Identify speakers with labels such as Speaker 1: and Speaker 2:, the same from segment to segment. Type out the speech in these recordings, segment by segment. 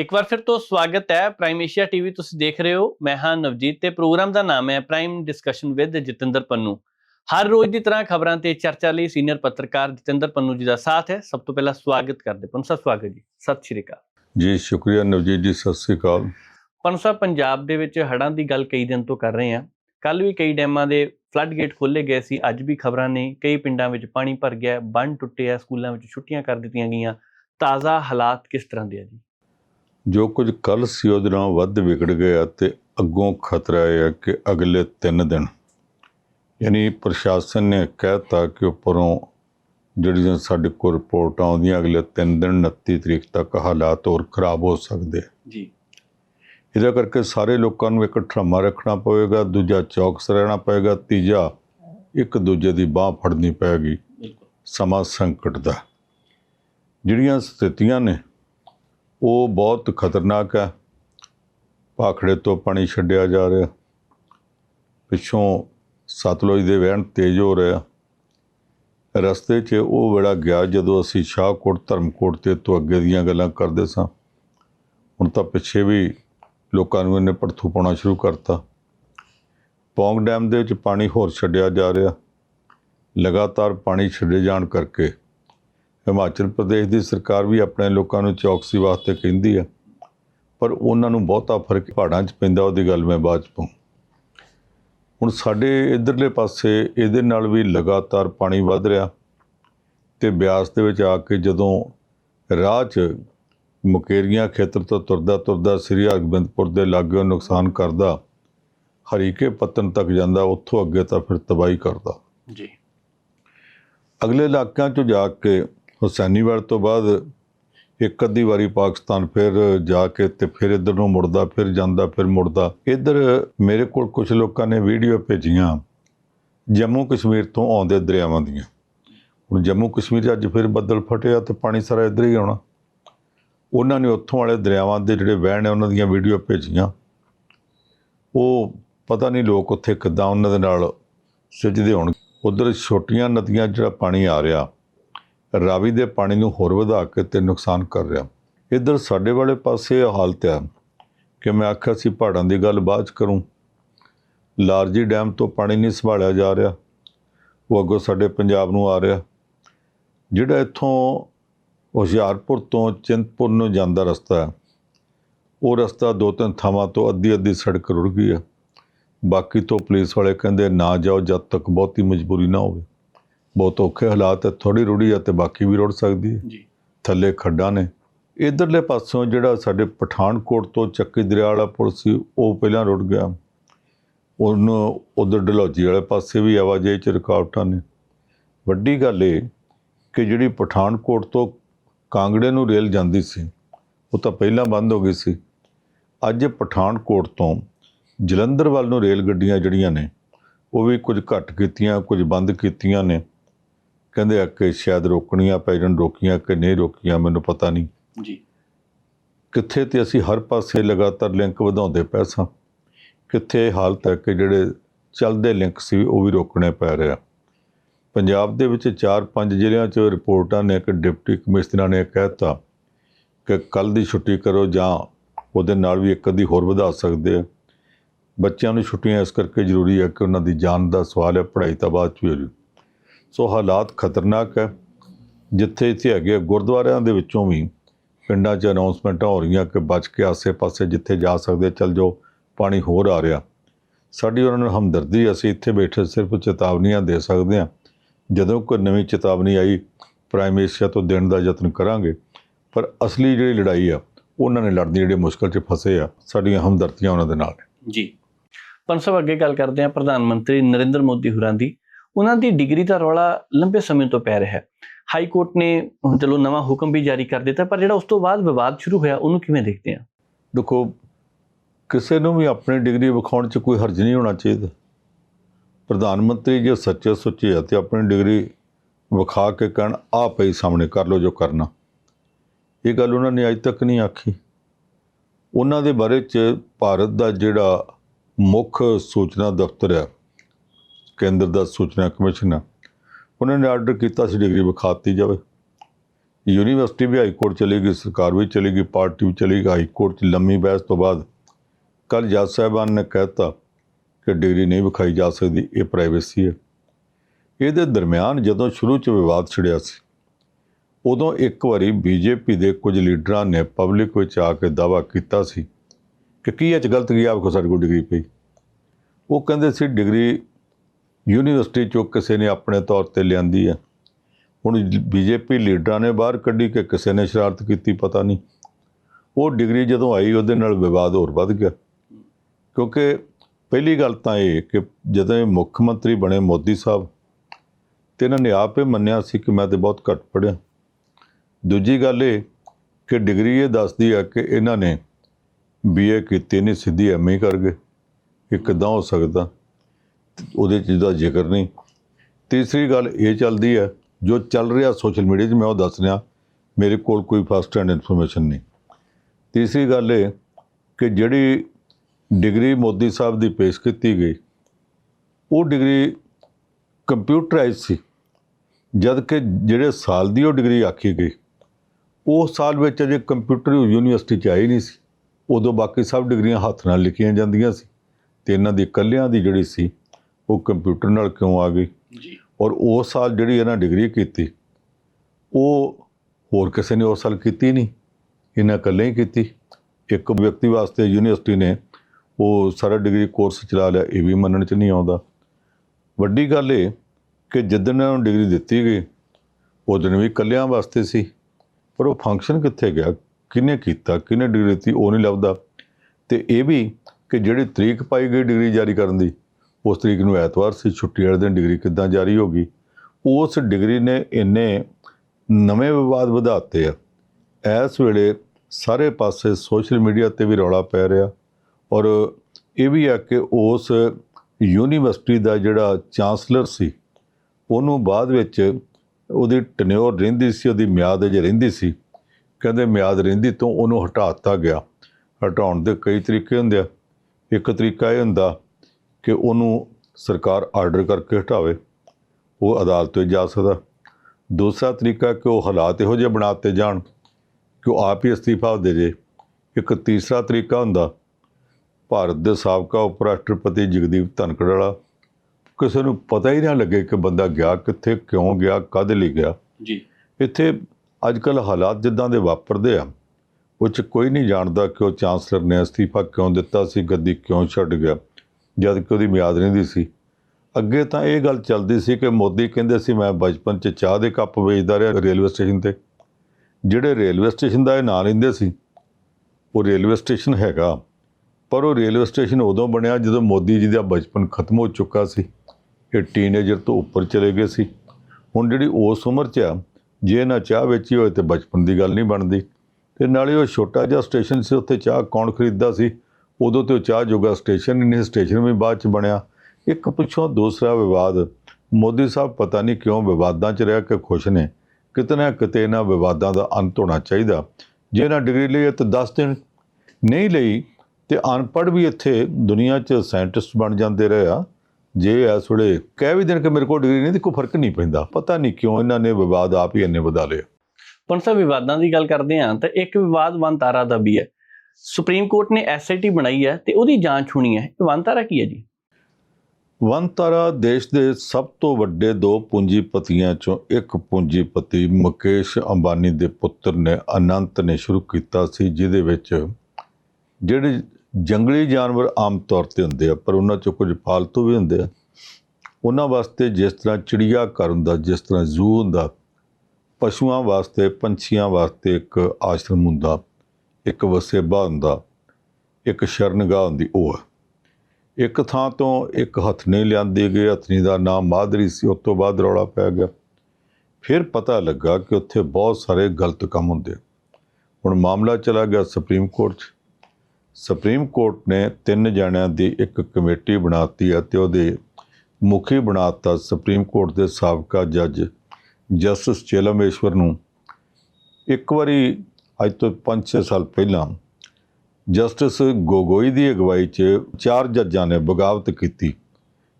Speaker 1: ਇੱਕ ਵਾਰ ਫਿਰ ਤੋਂ ਸਵਾਗਤ ਹੈ ਪ੍ਰਾਈਮ ਏਸ਼ੀਆ ਟੀਵੀ ਤੁਸੀਂ ਦੇਖ ਰਹੇ ਹੋ। ਮੈਂ ਹਾਂ ਨਵਜੀਤ ਤੇ ਪ੍ਰੋਗਰਾਮ ਦਾ ਨਾਮ ਹੈ prime discussion with Jatinder Pannu. ਹਰ ਰੋਜ਼ ਦੀ ਤਰ੍ਹਾਂ ਖਬਰਾਂ ਤੇ ਚਰਚਾ ਲਈ ਸੀਨੀਅਰ ਪੱਤਰਕਾਰ ਜਤਿੰਦਰ ਪੰਨੂ ਜੀ ਦਾ ਸਾਥ ਹੈ। ਸਭ ਤੋਂ ਪਹਿਲਾਂ ਸਵਾਗਤ ਕਰਦੇ ਪੰਨੂ ਸਾਹਿਬ ਸਵਾਗਤ ਜੀ। ਸਤਿ ਸ਼੍ਰੀ ਅਕਾਲ।
Speaker 2: ਜੀ ਸ਼ੁਕਰੀਆ ਨਵਜੀਤ ਜੀ। ਸਤਿ ਸ੍ਰੀ ਅਕਾਲ।
Speaker 1: ਪੰਨੂ ਸਾਹਿਬ ਪੰਜਾਬ ਦੇ ਵਿੱਚ ਹੜ੍ਹਾਂ ਦੀ ਗੱਲ ਕਈ ਦਿਨ ਤੋਂ ਕਰ ਰਹੇ ਹਾਂ। ਕੱਲ ਵੀ ਕਈ ਡੈਮਾਂ ਦੇ ਫਲੱਡ ਗੇਟ ਖੋਲੇ ਗਏ ਸੀ। ਅੱਜ ਵੀ ਖਬਰਾਂ ਨੇ ਕਈ ਪਿੰਡਾਂ ਵਿੱਚ ਪਾਣੀ ਭਰ ਗਿਆ ਬੰਨ ਟੁੱਟੇ ਆ। ਸਕੂਲਾਂ ਵਿੱਚ ਛੁੱਟੀਆਂ ਕਰ ਦਿੱਤੀਆਂ ਗਈਆਂ। ਤਾਜ਼ਾ ਹਾਲਾਤ ਕਿਸ ਤਰ੍ਹਾਂ ਦੇ ਆ ਜੀ?
Speaker 2: ਜੋ ਕੁਝ ਕੱਲ ਸੀ ਉਹਦੇ ਨਾਲੋਂ ਵੱਧ ਵਿਗੜ ਗਿਆ ਤੇ ਅੱਗੋਂ ਖਤਰਾ ਇਹ ਹੈ ਕਿ ਅਗਲੇ 3 ਦਿਨ। ਯਾਨੀ ਪ੍ਰਸ਼ਾਸਨ ਨੇ ਕਹਿਤਾ ਕਿ ਉੱਪਰੋਂ ਜਿਹੜੀਆਂ ਸਾਡੇ ਕੋਲ ਰਿਪੋਰਟਾਂ ਆਉਂਦੀਆਂ ਅਗਲੇ 3 ਦਿਨ 29 ਤਰੀਕ ਤੱਕ ਹਾਲਾਤ ਹੋਰ ਖਰਾਬ ਹੋ ਸਕਦੇ।
Speaker 1: ਜੀ।
Speaker 2: ਇਹਦਾ ਕਰਕੇ ਸਾਰੇ ਲੋਕਾਂ ਨੂੰ ਇੱਕ ਠਰਮਾ ਰੱਖਣਾ ਪਵੇਗਾ ਦੂਜਾ ਚੌਕਸ ਰਹਿਣਾ ਪਵੇਗਾ ਤੀਜਾ ਇੱਕ ਦੂਜੇ ਦੀ ਬਾਹ ਫੜਨੀ ਪਵੇਗੀ
Speaker 1: ਬਿਲਕੁਲ।
Speaker 2: ਸਮਾਂ ਸੰਕਟ ਦਾ। ਜਿਹੜੀਆਂ ਸਥਿਤੀਆਂ ਨੇ ਉਹ ਬਹੁਤ ਖਤਰਨਾਕ ਹੈ। ਭਾਖੜੇ ਤੋਂ ਪਾਣੀ ਛੱਡਿਆ ਜਾ ਰਿਹਾ। ਪਿੱਛੋਂ ਸਤਲੁਜ ਦੇ ਵਹਿਣ ਤੇਜ਼ ਹੋ ਰਿਹਾ। ਰਸਤੇ 'ਚ ਉਹ ਵੇਲਾ ਗਿਆ ਜਦੋਂ ਅਸੀਂ ਸ਼ਾਹਕੋਟ, ਧਰਮਕੋਟ ਤੇ ਤੋਂ ਅੱਗੇ ਦੀਆਂ ਗੱਲਾਂ ਕਰਦੇ ਸਾਂ। ਹੁਣ ਤਾਂ ਪਿੱਛੇ ਵੀ ਲੋਕਾਂ ਨੂੰ ਇਹਨੇ ਪੜਥੂ ਪਾਉਣਾ ਸ਼ੁਰੂ ਕਰਤਾ। ਪੌਂਗ ਡੈਮ ਦੇ ਵਿੱਚ ਪਾਣੀ ਹੋਰ ਛੱਡਿਆ ਜਾ ਰਿਹਾ। ਲਗਾਤਾਰ ਪਾਣੀ ਛੱਡੇ ਜਾਣ ਕਰਕੇ ਹਿਮਾਚਲ ਪ੍ਰਦੇਸ਼ ਦੀ ਸਰਕਾਰ ਵੀ ਆਪਣੇ ਲੋਕਾਂ ਨੂੰ ਚੌਕਸੀ ਵਾਸਤੇ ਕਹਿੰਦੀ ਹੈ। ਪਰ ਉਹਨਾਂ ਨੂੰ ਬਹੁਤਾ ਫ਼ਰਕ ਪਹਾੜਾਂ 'ਚ ਪੈਂਦਾ ਉਹਦੀ ਗੱਲ ਮੈਂ ਬਾਅਦ 'ਚ ਪਾਉਂ ਹੁਣ ਸਾਡੇ ਇਧਰਲੇ ਪਾਸੇ ਇਹਦੇ ਨਾਲ ਵੀ ਲਗਾਤਾਰ ਪਾਣੀ ਵੱਧ ਰਿਹਾ ਤੇ ਬਿਆਸ ਦੇ ਵਿੱਚ ਆ ਕੇ ਜਦੋਂ ਰਾਹ 'ਚ ਮੁਕੇਰੀਆਂ ਖੇਤਰ ਤੋਂ ਤੁਰਦਾ ਤੁਰਦਾ ਸ੍ਰੀ ਹਰਗੋਬਿੰਦਪੁਰ ਦੇ ਲਾਗੇ ਨੁਕਸਾਨ ਕਰਦਾ ਹਰੀਕੇ ਪੱਤਨ ਤੱਕ ਜਾਂਦਾ ਉੱਥੋਂ ਅੱਗੇ ਤਾਂ ਫਿਰ ਤਬਾਹੀ ਕਰਦਾ।
Speaker 1: ਜੀ।
Speaker 2: ਅਗਲੇ ਇਲਾਕਿਆਂ 'ਚ ਜਾ ਕੇ ਹੁਸੈਨੀਵਾਲ ਤੋਂ ਬਾਅਦ ਇੱਕ ਅੱਧੀ ਵਾਰੀ ਪਾਕਿਸਤਾਨ ਫਿਰ ਜਾ ਕੇ ਤੇ ਫਿਰ ਇੱਧਰ ਨੂੰ ਮੁੜਦਾ, ਫਿਰ ਜਾਂਦਾ, ਫਿਰ ਮੁੜਦਾ। ਇੱਧਰ ਮੇਰੇ ਕੋਲ ਕੁਝ ਲੋਕਾਂ ਨੇ ਵੀਡੀਓ ਭੇਜੀਆਂ ਜੰਮੂ ਕਸ਼ਮੀਰ ਤੋਂ ਆਉਂਦੇ ਦਰਿਆਵਾਂ ਦੀਆਂ। ਹੁਣ ਜੰਮੂ ਕਸ਼ਮੀਰ ਅੱਜ ਫਿਰ ਬੱਦਲ ਫਟਿਆ ਤੇ ਪਾਣੀ ਸਾਰਾ ਇੱਧਰ ਹੀ ਆਉਣਾ। ਉਹਨਾਂ ਨੇ ਉੱਥੋਂ ਵਾਲੇ ਦਰਿਆਵਾਂ ਦੇ ਜਿਹੜੇ ਵਹਿਣ ਹੈ ਉਹਨਾਂ ਦੀਆਂ ਵੀਡੀਓ ਭੇਜੀਆਂ। ਉਹ ਪਤਾ ਨਹੀਂ ਲੋਕ ਉੱਥੇ ਕਿੱਦਾਂ ਉਹਨਾਂ ਦੇ ਨਾਲ ਸਿੱਝਦੇ ਹੋਣ। ਉਧਰ ਛੋਟੀਆਂ ਨਦੀਆਂ ਜਿਹੜਾ ਪਾਣੀ ਆ ਰਿਹਾ ਰਾਵੀ ਦੇ ਪਾਣੀ ਨੂੰ ਹੋਰ ਵਧਾ ਕੇ ਤੇ ਨੁਕਸਾਨ ਕਰ ਰਿਹਾ। ਇੱਧਰ ਸਾਡੇ ਵਾਲੇ ਪਾਸੇ ਹਾਲਤ ਹੈ ਕਿ ਮੈਂ ਆਖਿਆ ਸੀ ਪਹਾੜਾਂ ਦੀ ਗੱਲ ਬਾਅਦ 'ਚ ਕਰੂੰ। ਲਾਰਜੀ ਡੈਮ ਤੋਂ ਪਾਣੀ ਨਹੀਂ ਸੰਭਾਲਿਆ ਜਾ ਰਿਹਾ। ਉਹ ਅੱਗੋਂ ਸਾਡੇ ਪੰਜਾਬ ਨੂੰ ਆ ਰਿਹਾ। ਜਿਹੜਾ ਇੱਥੋਂ ਹੁਸ਼ਿਆਰਪੁਰ ਤੋਂ ਚਿੰਤਪੁਰ ਨੂੰ ਜਾਂਦਾ ਰਸਤਾ ਹੈ, ਉਹ ਰਸਤਾ ਦੋ ਤਿੰਨ ਥਾਵਾਂ ਤੋਂ ਅੱਧੀ ਅੱਧੀ ਸੜਕ ਰੁੜ ਗਈ ਹੈ। ਬਾਕੀ ਤੋਂ ਪੁਲਿਸ ਵਾਲੇ ਕਹਿੰਦੇ ਨਾ ਜਾਓ ਜਦ ਤੱਕ ਬਹੁਤੀ ਮਜਬੂਰੀ ਨਾ ਹੋਵੇ। ਬਹੁਤ ਔਖੇ ਹਾਲਾਤ ਹੈ ਥੋੜੀ ਰੁੜੀ ਹੈ ਤੇ ਬਾਕੀ ਵੀ ਰੁੜ ਸਕਦੀ ਹੈ।
Speaker 1: ਜੀ।
Speaker 2: ਥੱਲੇ ਖੱਡਾਂ ਨੇ। ਇਧਰਲੇ ਪਾਸੋਂ ਜਿਹੜਾ ਸਾਡੇ ਪਠਾਨਕੋਟ ਤੋਂ ਚੱਕੀ ਦਰਿਆ ਵਾਲਾ ਪੁਲ ਸੀ ਉਹ ਪਹਿਲਾਂ ਰੁੜ ਗਿਆ। ਉਹਨੂੰ ਉਧਰ ਡਲਹੌਜੀ ਵਾਲੇ ਪਾਸੇ ਵੀ ਆਵਾਜਾਈ ਚ ਰੁਕਾਵਟਾਂ ਨੇ। ਵੱਡੀ ਗੱਲ ਇਹ ਕਿ ਜਿਹੜੀ ਪਠਾਨਕੋਟ ਤੋਂ ਕਾਂਗੜੇ ਨੂੰ ਰੇਲ ਜਾਂਦੀ ਸੀ ਉਹ ਤਾਂ ਪਹਿਲਾਂ ਬੰਦ ਹੋ ਗਈ ਸੀ। ਅੱਜ ਪਠਾਨਕੋਟ ਤੋਂ ਜਲੰਧਰ ਵੱਲ ਨੂੰ ਰੇਲ ਗੱਡੀਆਂ ਜਿਹੜੀਆਂ ਨੇ ਉਹ ਵੀ ਕੁਝ ਘੱਟ ਕੀਤੀਆਂ ਕੁਝ ਬੰਦ ਕੀਤੀਆਂ ਨੇ। ਕਹਿੰਦੇ ਆ ਕਿ ਸ਼ਾਇਦ ਰੋਕਣੀਆਂ ਪੈ ਜਾਣ ਰੋਕੀਆਂ ਕਿ ਨਹੀਂ ਰੋਕੀਆਂ ਮੈਨੂੰ ਪਤਾ ਨਹੀਂ।
Speaker 1: ਜੀ।
Speaker 2: ਕਿੱਥੇ ਤੇ ਅਸੀਂ ਹਰ ਪਾਸੇ ਲਗਾਤਾਰ ਲਿੰਕ ਵਧਾਉਂਦੇ ਪਏ ਸਾਂ। ਕਿੱਥੇ ਹਾਲਤ ਹੈ ਕਿ ਜਿਹੜੇ ਚੱਲਦੇ ਲਿੰਕ ਸੀ ਉਹ ਵੀ ਰੋਕਣੇ ਪੈ ਰਿਹਾ ਪੰਜਾਬ ਦੇ ਵਿੱਚ 4-5 ਜ਼ਿਲ੍ਹਿਆਂ 'ਚ ਰਿਪੋਰਟਾਂ ਨੇ ਕਿ ਡਿਪਟੀ ਕਮਿਸ਼ਨਰਾਂ ਨੇ ਕਹਿਤਾ ਕਿ ਕੱਲ ਦੀ ਛੁੱਟੀ ਕਰੋ ਜਾਂ ਉਹਦੇ ਨਾਲ ਵੀ ਇੱਕ ਅੱਧੀ ਹੋਰ ਵਧਾ ਸਕਦੇ ਆ। ਬੱਚਿਆਂ ਨੂੰ ਛੁੱਟੀਆਂ ਇਸ ਕਰਕੇ ਜ਼ਰੂਰੀ ਹੈ ਕਿ ਉਹਨਾਂ ਦੀ ਜਾਨ ਦਾ ਸਵਾਲ ਹੈ ਪੜ੍ਹਾਈ ਤਾਂ ਬਾਅਦ 'ਚ ਵੀ ਹੋ ਜੂ। ਸੋ ਹਾਲਾਤ ਖਤਰਨਾਕ ਹੈ ਜਿੱਥੇ ਇੱਥੇ ਹੈਗੇ ਆ, ਗੁਰਦੁਆਰਿਆਂ ਦੇ ਵਿੱਚੋਂ ਵੀ ਪਿੰਡਾਂ 'ਚ ਅਨਾਉਂਸਮੈਂਟਾਂ ਹੋ ਰਹੀਆਂ ਕਿ ਬਚ ਕੇ ਆਸੇ-ਪਾਸੇ ਜਿੱਥੇ ਜਾ ਸਕਦੇ ਚੱਲ ਜਾਓ ਪਾਣੀ ਹੋਰ ਆ ਰਿਹਾ। ਸਾਡੀ ਉਹਨਾਂ ਨੂੰ ਹਮਦਰਦੀ ਅਸੀਂ ਇੱਥੇ ਬੈਠੇ ਸਿਰਫ ਚੇਤਾਵਨੀਆਂ ਦੇ ਸਕਦੇ ਹਾਂ। ਜਦੋਂ ਕੋਈ ਨਵੀਂ ਚੇਤਾਵਨੀ ਆਈ ਪ੍ਰਾਈਮ ਏਸ਼ੀਆ ਤੋਂ ਦੇਣ ਦਾ ਯਤਨ ਕਰਾਂਗੇ ਪਰ ਅਸਲੀ ਜਿਹੜੀ ਲੜਾਈ ਆ ਉਹਨਾਂ ਨੇ ਲੜਨੀ ਜਿਹੜੇ ਮੁਸ਼ਕਲ 'ਚ ਫਸੇ ਆ ਸਾਡੀਆਂ ਹਮਦਰਦੀਆਂ ਉਹਨਾਂ ਦੇ ਨਾਲ
Speaker 1: ਜੀ। ਪੰਜ ਸਭ ਅੱਗੇ ਗੱਲ ਕਰਦੇ ਹਾਂ ਪ੍ਰਧਾਨ ਮੰਤਰੀ ਨਰਿੰਦਰ ਮੋਦੀ ਹੋਰਾਂ ਦੀ। ਉਹਨਾਂ ਦੀ ਡਿਗਰੀ ਦਾ ਰੌਲਾ ਲੰਬੇ ਸਮੇਂ ਤੋਂ ਪੈ ਰਿਹਾ ਹੈ। ਹਾਈ ਕੋਰਟ ਨੇ ਹੁਣ ਚਲੋ ਨਵਾਂ ਹੁਕਮ ਵੀ ਜਾਰੀ ਕਰ ਦਿੱਤਾ, ਪਰ ਜਿਹੜਾ ਉਸ ਤੋਂ ਬਾਅਦ ਵਿਵਾਦ ਸ਼ੁਰੂ ਹੋਇਆ, ਉਹਨੂੰ ਕਿਵੇਂ ਦੇਖਦੇ ਆ?
Speaker 2: ਦੇਖੋ, ਕਿਸੇ ਨੂੰ ਵੀ ਆਪਣੀ ਡਿਗਰੀ ਵਿਖਾਉਣ 'ਚ ਕੋਈ ਹਰਜ ਨਹੀਂ ਹੋਣਾ ਚਾਹੀਦਾ। ਪ੍ਰਧਾਨ ਮੰਤਰੀ ਜੇ ਸੱਚੇ ਸੁੱਚੇ ਹੈ ਤੇ ਆਪਣੀ ਡਿਗਰੀ ਵਿਖਾ ਕੇ ਕਹਿਣ ਆ ਪਈ ਸਾਹਮਣੇ ਕਰ ਲਓ ਜੋ ਕਰਨਾ। ਇਹ ਗੱਲ ਉਹਨਾਂ ਨੇ ਅੱਜ ਤੱਕ ਨਹੀਂ ਆਖੀ। ਉਹਨਾਂ ਦੇ ਬਾਰੇ 'ਚ ਭਾਰਤ ਦਾ ਜਿਹੜਾ ਮੁੱਖ ਸੂਚਨਾ ਦਫ਼ਤਰ ਹੈ ਕੇਂਦਰ ਦਾ ਸੂਚਨਾ ਕਮਿਸ਼ਨ ਆ। ਉਹਨਾਂ ਨੇ ਆਰਡਰ ਕੀਤਾ ਸੀ ਡਿਗਰੀ ਵਿਖਾਤੀ ਜਾਵੇ। ਯੂਨੀਵਰਸਿਟੀ ਵੀ ਹਾਈ ਕੋਰਟ ਚਲੀ ਗਈ, ਸਰਕਾਰ ਵੀ ਚਲੀ ਗਈ, ਪਾਰਟੀ ਵੀ ਚਲੀ ਗਈ ਹਾਈ ਕੋਰਟ 'ਚ ਲੰਮੀ ਬਹਿਸ ਤੋਂ ਬਾਅਦ ਕੱਲ ਜੱਜ ਸਾਹਿਬਾਨ ਨੇ ਕਹਿਤਾ ਕਿ ਡਿਗਰੀ ਨਹੀਂ ਵਿਖਾਈ ਜਾ ਸਕਦੀ, ਇਹ ਪ੍ਰਾਈਵੇਸੀ ਹੈ। ਇਹਦੇ ਦਰਮਿਆਨ ਜਦੋਂ ਸ਼ੁਰੂ 'ਚ ਵਿਵਾਦ ਛਿੜਿਆ ਸੀ, ਉਦੋਂ ਇੱਕ ਵਾਰੀ ਬੀਜੇਪੀ ਦੇ ਕੁਝ ਲੀਡਰਾਂ ਨੇ ਪਬਲਿਕ ਵਿੱਚ ਆ ਕੇ ਦਾਅਵਾ ਕੀਤਾ ਸੀ ਕਿ ਕੀ ਇਹ 'ਚ ਗਲਤ ਗਿਆ ਆਪ ਕੋ ਸਾਡੇ ਕੋਲ ਡਿਗਰੀ ਪਈ। ਉਹ ਕਹਿੰਦੇ ਸੀ ਡਿਗਰੀ ਯੂਨੀਵਰਸਿਟੀ ਚੋਂ ਕਿਸੇ ਨੇ ਆਪਣੇ ਤੌਰ ਤੇ ਲਿਆਂਦੀ ਹੈ। ਹੁਣ ਬੀਜੇਪੀ ਲੀਡਰਾਂ ਨੇ ਬਾਹਰ ਕੱਢੀ ਕਿ ਕਿਸੇ ਨੇ ਸ਼ਰਾਰਤ ਕੀਤੀ, ਪਤਾ ਨਹੀਂ। ਉਹ ਡਿਗਰੀ ਜਦੋਂ ਆਈ, ਉਹਦੇ ਨਾਲ ਵਿਵਾਦ ਹੋਰ ਵੱਧ ਗਿਆ। ਕਿਉਂਕਿ ਪਹਿਲੀ ਗੱਲ ਤਾਂ ਇਹ ਕਿ ਜਦੋਂ ਮੁੱਖ ਮੰਤਰੀ ਬਣੇ ਮੋਦੀ ਸਾਹਿਬ, ਤੇ ਇਹਨਾਂ ਨੇ ਆਪੇ ਮੰਨਿਆ ਸੀ ਕਿ ਮੈਂ ਤੇ ਬਹੁਤ ਘੱਟ ਪੜ੍ਹਿਆ। ਦੂਜੀ ਗੱਲ ਇਹ ਕਿ ਡਿਗਰੀ ਇਹ ਦੱਸਦੀ ਹੈ ਕਿ ਇਹਨਾਂ ਨੇ ਬੀਏ ਕੀਤੀ ਨਹੀਂ ਸਿੱਧੀ ਐਮਏ ਕਰ ਗਏ। ਇਹ ਕਿੱਦਾਂ ਹੋ ਸਕਦਾ। ਉਹਦੇ ਚ ਦਾ ਜ਼ਿਕਰ ਨਹੀਂ। ਤੀਸਰੀ ਗੱਲ ਇਹ ਚੱਲਦੀ ਹੈ, ਜੋ ਚੱਲ ਰਿਹਾ ਸੋਸ਼ਲ ਮੀਡੀਆ 'ਚ, ਮੈਂ ਉਹ ਦੱਸ ਰਿਹਾ, ਮੇਰੇ ਕੋਲ ਕੋਈ ਫਸਟ ਹੈਂਡ ਇਨਫੋਰਮੇਸ਼ਨ ਨਹੀਂ। ਤੀਸਰੀ ਗੱਲ ਇਹ ਕਿ ਜਿਹੜੀ ਡਿਗਰੀ ਮੋਦੀ ਸਾਹਿਬ ਦੀ ਪੇਸ਼ ਕੀਤੀ ਗਈ, ਉਹ ਡਿਗਰੀ ਕੰਪਿਊਟਰਾਈਜ਼ ਸੀ। ਜਦ ਕਿ ਜਿਹੜੇ ਸਾਲ ਦੀ ਉਹ ਡਿਗਰੀ ਆਖੀ ਗਈ, ਉਹ ਸਾਲ ਵਿੱਚ ਅਜੇ ਕੰਪਿਊਟਰ ਯੂਨੀਵਰਸਿਟੀ ਚ ਆਈ ਨਹੀਂ ਸੀ। ਉਦੋਂ ਬਾਕੀ ਸਭ ਡਿਗਰੀਆਂ ਹੱਥ ਨਾਲ ਲਿਖੀਆਂ ਜਾਂਦੀਆਂ ਸੀ ਤੇ ਇਹਨਾਂ ਦੀ ਇਕੱਲਿਆਂ ਦੀ ਜਿਹੜੀ ਸੀ ਉਹ ਕੰਪਿਊਟਰ ਨਾਲ ਕਿਉਂ ਆ ਗਈ?
Speaker 1: ਜੀ।
Speaker 2: ਔਰ ਉਸ ਸਾਲ ਜਿਹੜੀ ਇਹਨਾਂ ਡਿਗਰੀ ਕੀਤੀ ਉਹ ਹੋਰ ਕਿਸੇ ਨੇ ਉਸ ਸਾਲ ਕੀਤੀ ਨਹੀਂ। ਇਹਨਾਂ ਇਕੱਲੇ ਹੀ ਕੀਤੀ। ਇੱਕ ਵਿਅਕਤੀ ਵਾਸਤੇ ਯੂਨੀਵਰਸਿਟੀ ਨੇ ਉਹ ਸਾਰਾ ਡਿਗਰੀ ਕੋਰਸ ਚਲਾ ਲਿਆ ਇਹ ਵੀ ਮੰਨਣ ਚ ਨਹੀਂ ਆਉਂਦਾ। ਵੱਡੀ ਗੱਲ ਇਹ ਕਿ ਜਿੱਦਣ ਇਹਨਾਂ ਨੂੰ ਡਿਗਰੀ ਦਿੱਤੀ ਗਈ ਉਹ ਦਿਨ ਵੀ ਇਕੱਲਿਆਂ ਵਾਸਤੇ ਸੀ। ਪਰ ਉਹ ਫੰਕਸ਼ਨ ਕਿੱਥੇ ਗਿਆ? ਕਿਹਨੇ ਕੀਤਾ? ਕਿਹਨੇ ਡਿਗਰੀ ਦਿੱਤੀ? ਉਹ ਨਹੀਂ ਲੱਭਦਾ। ਤੇ ਇਹ ਵੀ ਕਿ ਜਿਹੜੀ ਤਰੀਕ ਪਾਈ ਗਈ ਡਿਗਰੀ ਜਾਰੀ ਕਰਨ ਦੀ ਉਸ ਤਰੀਕ ਨੂੰ ਐਤਵਾਰ ਸੀ, ਛੁੱਟੀ ਵਾਲੇ ਦਿਨ ਡਿਗਰੀ ਕਿੱਦਾਂ ਜਾਰੀ ਹੋ ਗਈ, ਉਸ ਡਿਗਰੀ ਨੇ ਇੰਨੇ ਨਵੇਂ ਵਿਵਾਦ ਵਧਾਤੇ ਆ। ਇਸ ਵੇਲੇ ਸਾਰੇ ਪਾਸੇ ਸੋਸ਼ਲ ਮੀਡੀਆ ਤੇ ਵੀ ਰੌਲਾ ਪੈ ਰਿਹਾ ਔਰ ਇਹ ਵੀ ਆ ਕਿ ਉਸ ਯੂਨੀਵਰਸਿਟੀ ਦਾ ਜਿਹੜਾ ਚਾਂਸਲਰ ਸੀ, ਉਹਨੂੰ ਬਾਅਦ ਵਿੱਚ ਉਹਦੀ ਟਨਿਓਰ ਰਹਿੰਦੀ ਸੀ, ਉਹਦੀ ਮਿਆਦ ਅਜੇ ਰਹਿੰਦੀ ਸੀ। ਕਹਿੰਦੇ ਮਿਆਦ ਰਹਿੰਦੀ ਤੋਂ ਉਹਨੂੰ ਹਟਾ ਦਿੱਤਾ ਗਿਆ। ਹਟਾਉਣ ਦੇ ਕਈ ਤਰੀਕੇ ਹੁੰਦੇ ਆ। ਇੱਕ ਤਰੀਕਾ ਇਹ ਹੁੰਦਾ ਕਿ ਉਹਨੂੰ ਸਰਕਾਰ ਆਰਡਰ ਕਰਕੇ ਹਟਾਵੇ ਉਹ ਅਦਾਲਤ ਵਿੱਚ ਜਾ ਸਕਦਾ। ਦੂਸਰਾ ਤਰੀਕਾ ਕਿ ਉਹ ਹਾਲਾਤ ਇਹੋ ਜਿਹੇ ਬਣਾਤੇ ਜਾਣ ਕਿ ਉਹ ਆਪ ਹੀ ਅਸਤੀਫਾ ਦੇ ਜੇ। ਇੱਕ ਤੀਸਰਾ ਤਰੀਕਾ ਹੁੰਦਾ ਭਾਰਤ ਦੇ ਸਾਬਕਾ ਉਪ ਰਾਸ਼ਟਰਪਤੀ ਜਗਦੀਪ ਧਨਖੜ ਵਾਲਾ ਕਿਸੇ ਨੂੰ ਪਤਾ ਹੀ ਨਾ ਲੱਗੇ ਕਿ ਬੰਦਾ ਗਿਆ ਕਿੱਥੇ ਕਿਉਂ ਗਿਆ ਕਦ ਲਈ ਗਿਆ।
Speaker 1: ਜੀ।
Speaker 2: ਇੱਥੇ ਅੱਜ ਕੱਲ ਹਾਲਾਤ ਜਿੱਦਾਂ ਦੇ ਵਾਪਰਦੇ ਆ ਉਹ 'ਚ ਕੋਈ ਨਹੀਂ ਜਾਣਦਾ ਕਿ ਉਹ ਚਾਂਸਲਰ ਨੇ ਅਸਤੀਫਾ ਕਿਉਂ ਦਿੱਤਾ ਸੀ ਗੱਦੀ ਕਿਉਂ ਛੱਡ ਗਿਆ। ਜਦ ਕਿ ਉਹਦੀ ਮਿਆਦ ਨਹੀਂ ਦੀ ਸੀ। ਅੱਗੇ ਤਾਂ ਇਹ ਗੱਲ ਚੱਲਦੀ ਸੀ ਕਿ ਮੋਦੀ ਕਹਿੰਦੇ ਸੀ, ਮੈਂ ਬਚਪਨ 'ਚ ਚਾਹ ਦੇ ਕੱਪ ਵੇਚਦਾ ਰਿਹਾ ਰੇਲਵੇ ਸਟੇਸ਼ਨ ਤੇ। ਜਿਹੜੇ ਰੇਲਵੇ ਸਟੇਸ਼ਨ ਦਾ ਇਹ ਨਾਂ ਲੈਂਦੇ ਸੀ, ਉਹ ਰੇਲਵੇ ਸਟੇਸ਼ਨ ਹੈਗਾ। ਪਰ ਉਹ ਰੇਲਵੇ ਸਟੇਸ਼ਨ ਉਦੋਂ ਬਣਿਆ ਜਦੋਂ ਮੋਦੀ ਜੀ ਦਾ ਬਚਪਨ ਖਤਮ ਹੋ ਚੁੱਕਾ ਸੀ। ਇਹ ਟੀਨੇਜਰ ਤੋਂ ਉੱਪਰ ਚਲੇ ਗਏ ਸੀ। ਹੁਣ ਜਿਹੜੀ ਉਸ ਉਮਰ 'ਚ ਆ, ਜੇ ਨਾ ਚਾਹ ਵੇਚੀ ਹੋਏ ਤੇ ਬਚਪਨ ਦੀ ਗੱਲ ਨਹੀਂ ਬਣਦੀ। ਤੇ ਨਾਲੇ ਉਹ ਛੋਟਾ ਜਿਹਾ ਸਟੇਸ਼ਨ ਸੀ, ਉੱਥੇ ਚਾਹ ਕੌਣ ਖਰੀਦਦਾ ਸੀ? ਉਦੋਂ ਤੇ ਚਾਹ ਜੋਗਾ ਸਟੇਸ਼ਨ ਹੀ ਨਹੀਂ, ਸਟੇਸ਼ਨ ਵੀ ਬਾਅਦ 'ਚ ਬਣਿਆ। ਇੱਕ ਪਿੱਛੋਂ, ਦੂਸਰਾ ਵਿਵਾਦ। ਮੋਦੀ ਸਾਹਿਬ ਪਤਾ ਨਹੀਂ ਕਿਉਂ ਵਿਵਾਦਾਂ 'ਚ ਰਹਿ ਕੇ ਖੁਸ਼ ਨੇ। ਕਿਤੇ ਨਾ ਕਿਤੇ ਇਹਨਾਂ ਵਿਵਾਦਾਂ ਦਾ ਅੰਤ ਹੋਣਾ ਚਾਹੀਦਾ। ਜੇ ਨਾ ਡਿਗਰੀ ਲਈ ਹੈ ਤਾਂ ਦੱਸ ਦਿਨ ਨਹੀਂ ਲਈ ਤੇ ਅਨਪੜ੍ਹ ਵੀ ਇੱਥੇ ਦੁਨੀਆ 'ਚ ਸਾਇੰਟਿਸਟ ਬਣ ਜਾਂਦੇ ਰਹੇ ਆ। ਜੇ ਇਸ ਵੇਲੇ ਕਹਿ ਵੀ ਦੇਣ ਕਿ ਮੇਰੇ ਕੋਲ ਡਿਗਰੀ ਨਹੀਂ ਤੇ ਕੋਈ ਫ਼ਰਕ ਨਹੀਂ ਪੈਂਦਾ। ਪਤਾ ਨਹੀਂ ਕਿਉਂ ਇਹਨਾਂ ਨੇ ਵਿਵਾਦ ਆਪ ਹੀ ਇੰਨੇ ਵਧਾ ਲਏ।
Speaker 1: ਪੰਜ ਸਾਹਿਬ ਵਿਵਾਦਾਂ ਦੀ ਗੱਲ ਕਰਦੇ ਹਾਂ ਤਾਂ ਇੱਕ ਵਿਵਾਦ ਵਨਤਾਰਾ ਦਾ ਵੀ ਹੈ। ਸੁਪਰੀਮ ਕੋਰਟ ਨੇ ਐਸਆਈਟੀ ਬਣਾਈ ਹੈ ਤੇ ਉਹਦੀ ਜਾਂਚ ਹੋਣੀ ਹੈ। ਇਹ ਵਨਤਾਰਾ ਕੀ ਹੈ ਜੀ?
Speaker 2: ਵਨਤਾਰਾ ਦੇਸ਼ ਦੇ ਸਭ ਤੋਂ ਵੱਡੇ ਦੋ ਪੂੰਜੀਪਤੀਆਂ ਚੋਂ ਇੱਕ ਪੂੰਜੀਪਤੀ ਮੁਕੇਸ਼ ਅੰਬਾਨੀ ਦੇ ਪੁੱਤਰ ਨੇ ਅਨੰਤ ਨੇ ਸ਼ੁਰੂ ਕੀਤਾ ਸੀ, ਜਿਹਦੇ ਵਿੱਚ ਜਿਹੜੇ ਜੰਗਲੀ ਜਾਨਵਰ ਆਮ ਤੌਰ ਤੇ ਹੁੰਦੇ ਆ, ਪਰ ਉਹਨਾਂ ਚੋਂ ਕੁਝ ਪਾਲਤੂ ਵੀ ਹੁੰਦੇ ਆ। ਉਹਨਾਂ ਵਾਸਤੇ ਜਿਸ ਤਰ੍ਹਾਂ ਚਿੜੀਆ ਘਰ ਹੁੰਦਾ, ਜਿਸ ਤਰ੍ਹਾਂ ਜ਼ੂ ਹੁੰਦਾ, ਪਸ਼ੂਆਂ ਵਾਸਤੇ, ਪੰਛੀਆਂ ਵਾਸਤੇ ਇੱਕ ਆਸ਼ਰਮ ਹੁੰਦਾ। ਇੱਕ ਵਸੇਬਾ ਹੁੰਦਾ, ਇੱਕ ਸ਼ਰਨਗਾਹ ਹੁੰਦੀ, ਉਹ ਹੈ। ਇੱਕ ਥਾਂ ਤੋਂ ਇੱਕ ਹਥਨੀ ਲਿਆਂਦੀ ਗਈ ਹਥਨੀ ਦਾ ਨਾਮ ਮਾਦਰੀ ਸੀ, ਉਸ ਤੋਂ ਬਾਅਦ ਰੌਲਾ ਪੈ ਗਿਆ। ਫਿਰ ਪਤਾ ਲੱਗਾ ਕਿ ਉੱਥੇ ਬਹੁਤ ਸਾਰੇ ਗਲਤ ਕੰਮ ਹੁੰਦੇ ਹੁਣ ਮਾਮਲਾ ਚਲਾ ਗਿਆ ਸੁਪਰੀਮ ਕੋਰਟ 'ਚ। ਸੁਪਰੀਮ ਕੋਰਟ ਨੇ ਤਿੰਨ ਜਣਿਆਂ ਦੀ ਇੱਕ ਕਮੇਟੀ ਬਣਾਤੀ ਹੈ ਤੇ ਉਹਦੇ ਮੁਖੀ ਬਣਾਤਾ ਸੁਪਰੀਮ ਕੋਰਟ ਦੇ ਸਾਬਕਾ ਜੱਜ ਜਸਟਿਸ ਚੇਲਮੇਸ਼ਵਰ ਨੂੰ। ਇੱਕ ਵਾਰੀ ਅੱਜ ਤੋਂ 5-6 ਸਾਲ ਪਹਿਲਾਂ ਜਸਟਿਸ ਗੋਗੋਈ ਦੀ ਅਗਵਾਈ 'ਚ ਚਾਰ ਜੱਜਾਂ ਨੇ ਬਗਾਵਤ ਕੀਤੀ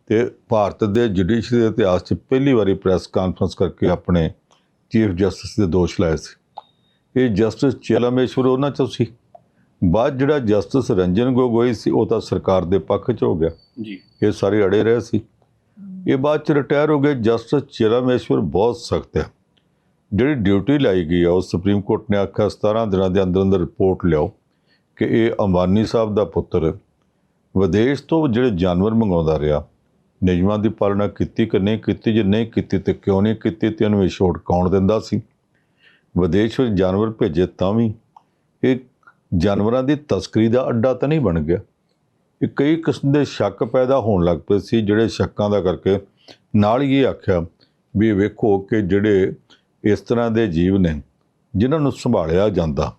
Speaker 2: ਤੇ ਭਾਰਤ ਦੇ ਜੁਡੀਸ਼ਰੀ ਦੇ ਇਤਿਹਾਸ 'ਚ ਪਹਿਲੀ ਵਾਰੀ ਪ੍ਰੈਸ ਕਾਨਫਰੰਸ ਕਰਕੇ ਆਪਣੇ ਚੀਫ ਜਸਟਿਸ ਦੇ ਦੋਸ਼ ਲਾਏ ਸੀ। ਇਹ ਜਸਟਿਸ ਚੇਲਾਮੇਸ਼ਵਰ ਉਹਨਾਂ ਚੋਂ ਸੀ। ਬਾਅਦ ਜਿਹੜਾ ਜਸਟਿਸ ਰੰਜਨ ਗੋਗੋਈ ਸੀ ਉਹ ਤਾਂ ਸਰਕਾਰ ਦੇ ਪੱਖ 'ਚ ਹੋ ਗਿਆ।
Speaker 1: ਜੀ।
Speaker 2: ਇਹ ਸਾਰੇ ਅੜੇ ਰਹੇ ਸੀ। ਇਹ ਬਾਅਦ ਚ ਰਿਟਾਇਰ ਹੋ ਗਏ ਜਸਟਿਸ ਚਿਰਾਮੇਸ਼ਵਰ ਬਹੁਤ ਸਖਤ ਹੈ। ਜਿਹੜੀ ਡਿਊਟੀ ਲਾਈ ਗਈ ਆ, ਉਹ ਸੁਪਰੀਮ ਕੋਰਟ ਨੇ ਆਖਿਆ 17 ਦਿਨਾਂ ਦੇ ਅੰਦਰ ਅੰਦਰ ਰਿਪੋਰਟ ਲਿਆਓ ਕਿ ਇਹ ਅੰਬਾਨੀ ਸਾਹਿਬ ਦਾ ਪੁੱਤਰ ਵਿਦੇਸ਼ ਤੋਂ ਜਿਹੜੇ ਜਾਨਵਰ ਮੰਗਾਉਂਦਾ ਰਿਹਾ, ਨਿਯਮਾਂ ਦੀ ਪਾਲਣਾ ਕੀਤੀ ਕਿ ਨਹੀਂ ਕੀਤੀ, ਜੇ ਨਹੀਂ ਕੀਤੀ ਤੇ ਕਿਉਂ ਨਹੀਂ ਕੀਤੀ ਤੇ ਉਹਨੂੰ ਇਹ ਛੋਟ ਕੌਣ ਦਿੰਦਾ ਸੀ? ਵਿਦੇਸ਼ ਵਿੱਚ ਜਾਨਵਰ ਭੇਜੇ ਤਾਂ ਵੀ ਇਹ ਜਾਨਵਰਾਂ ਦੀ ਤਸਕਰੀ ਦਾ ਅੱਡਾ ਤਾਂ ਨਹੀਂ ਬਣ ਗਿਆ। ਇਹ ਕਈ ਕਿਸਮ ਦੇ ਸ਼ੱਕ ਪੈਦਾ ਹੋਣ ਲੱਗ ਪਏ ਸੀ, ਜਿਹੜੇ ਸ਼ੱਕਾਂ ਦਾ ਕਰਕੇ ਨਾਲ ਹੀ ਇਹ ਆਖਿਆ ਵੀ ਵੇਖੋ ਕਿ ਜਿਹੜੇ ਇਸ ਤਰ੍ਹਾਂ ਦੇ ਜੀਵ ਨੇ ਜਿਨ੍ਹਾਂ ਨੂੰ ਸੰਭਾਲਿਆ ਜਾਂਦਾ।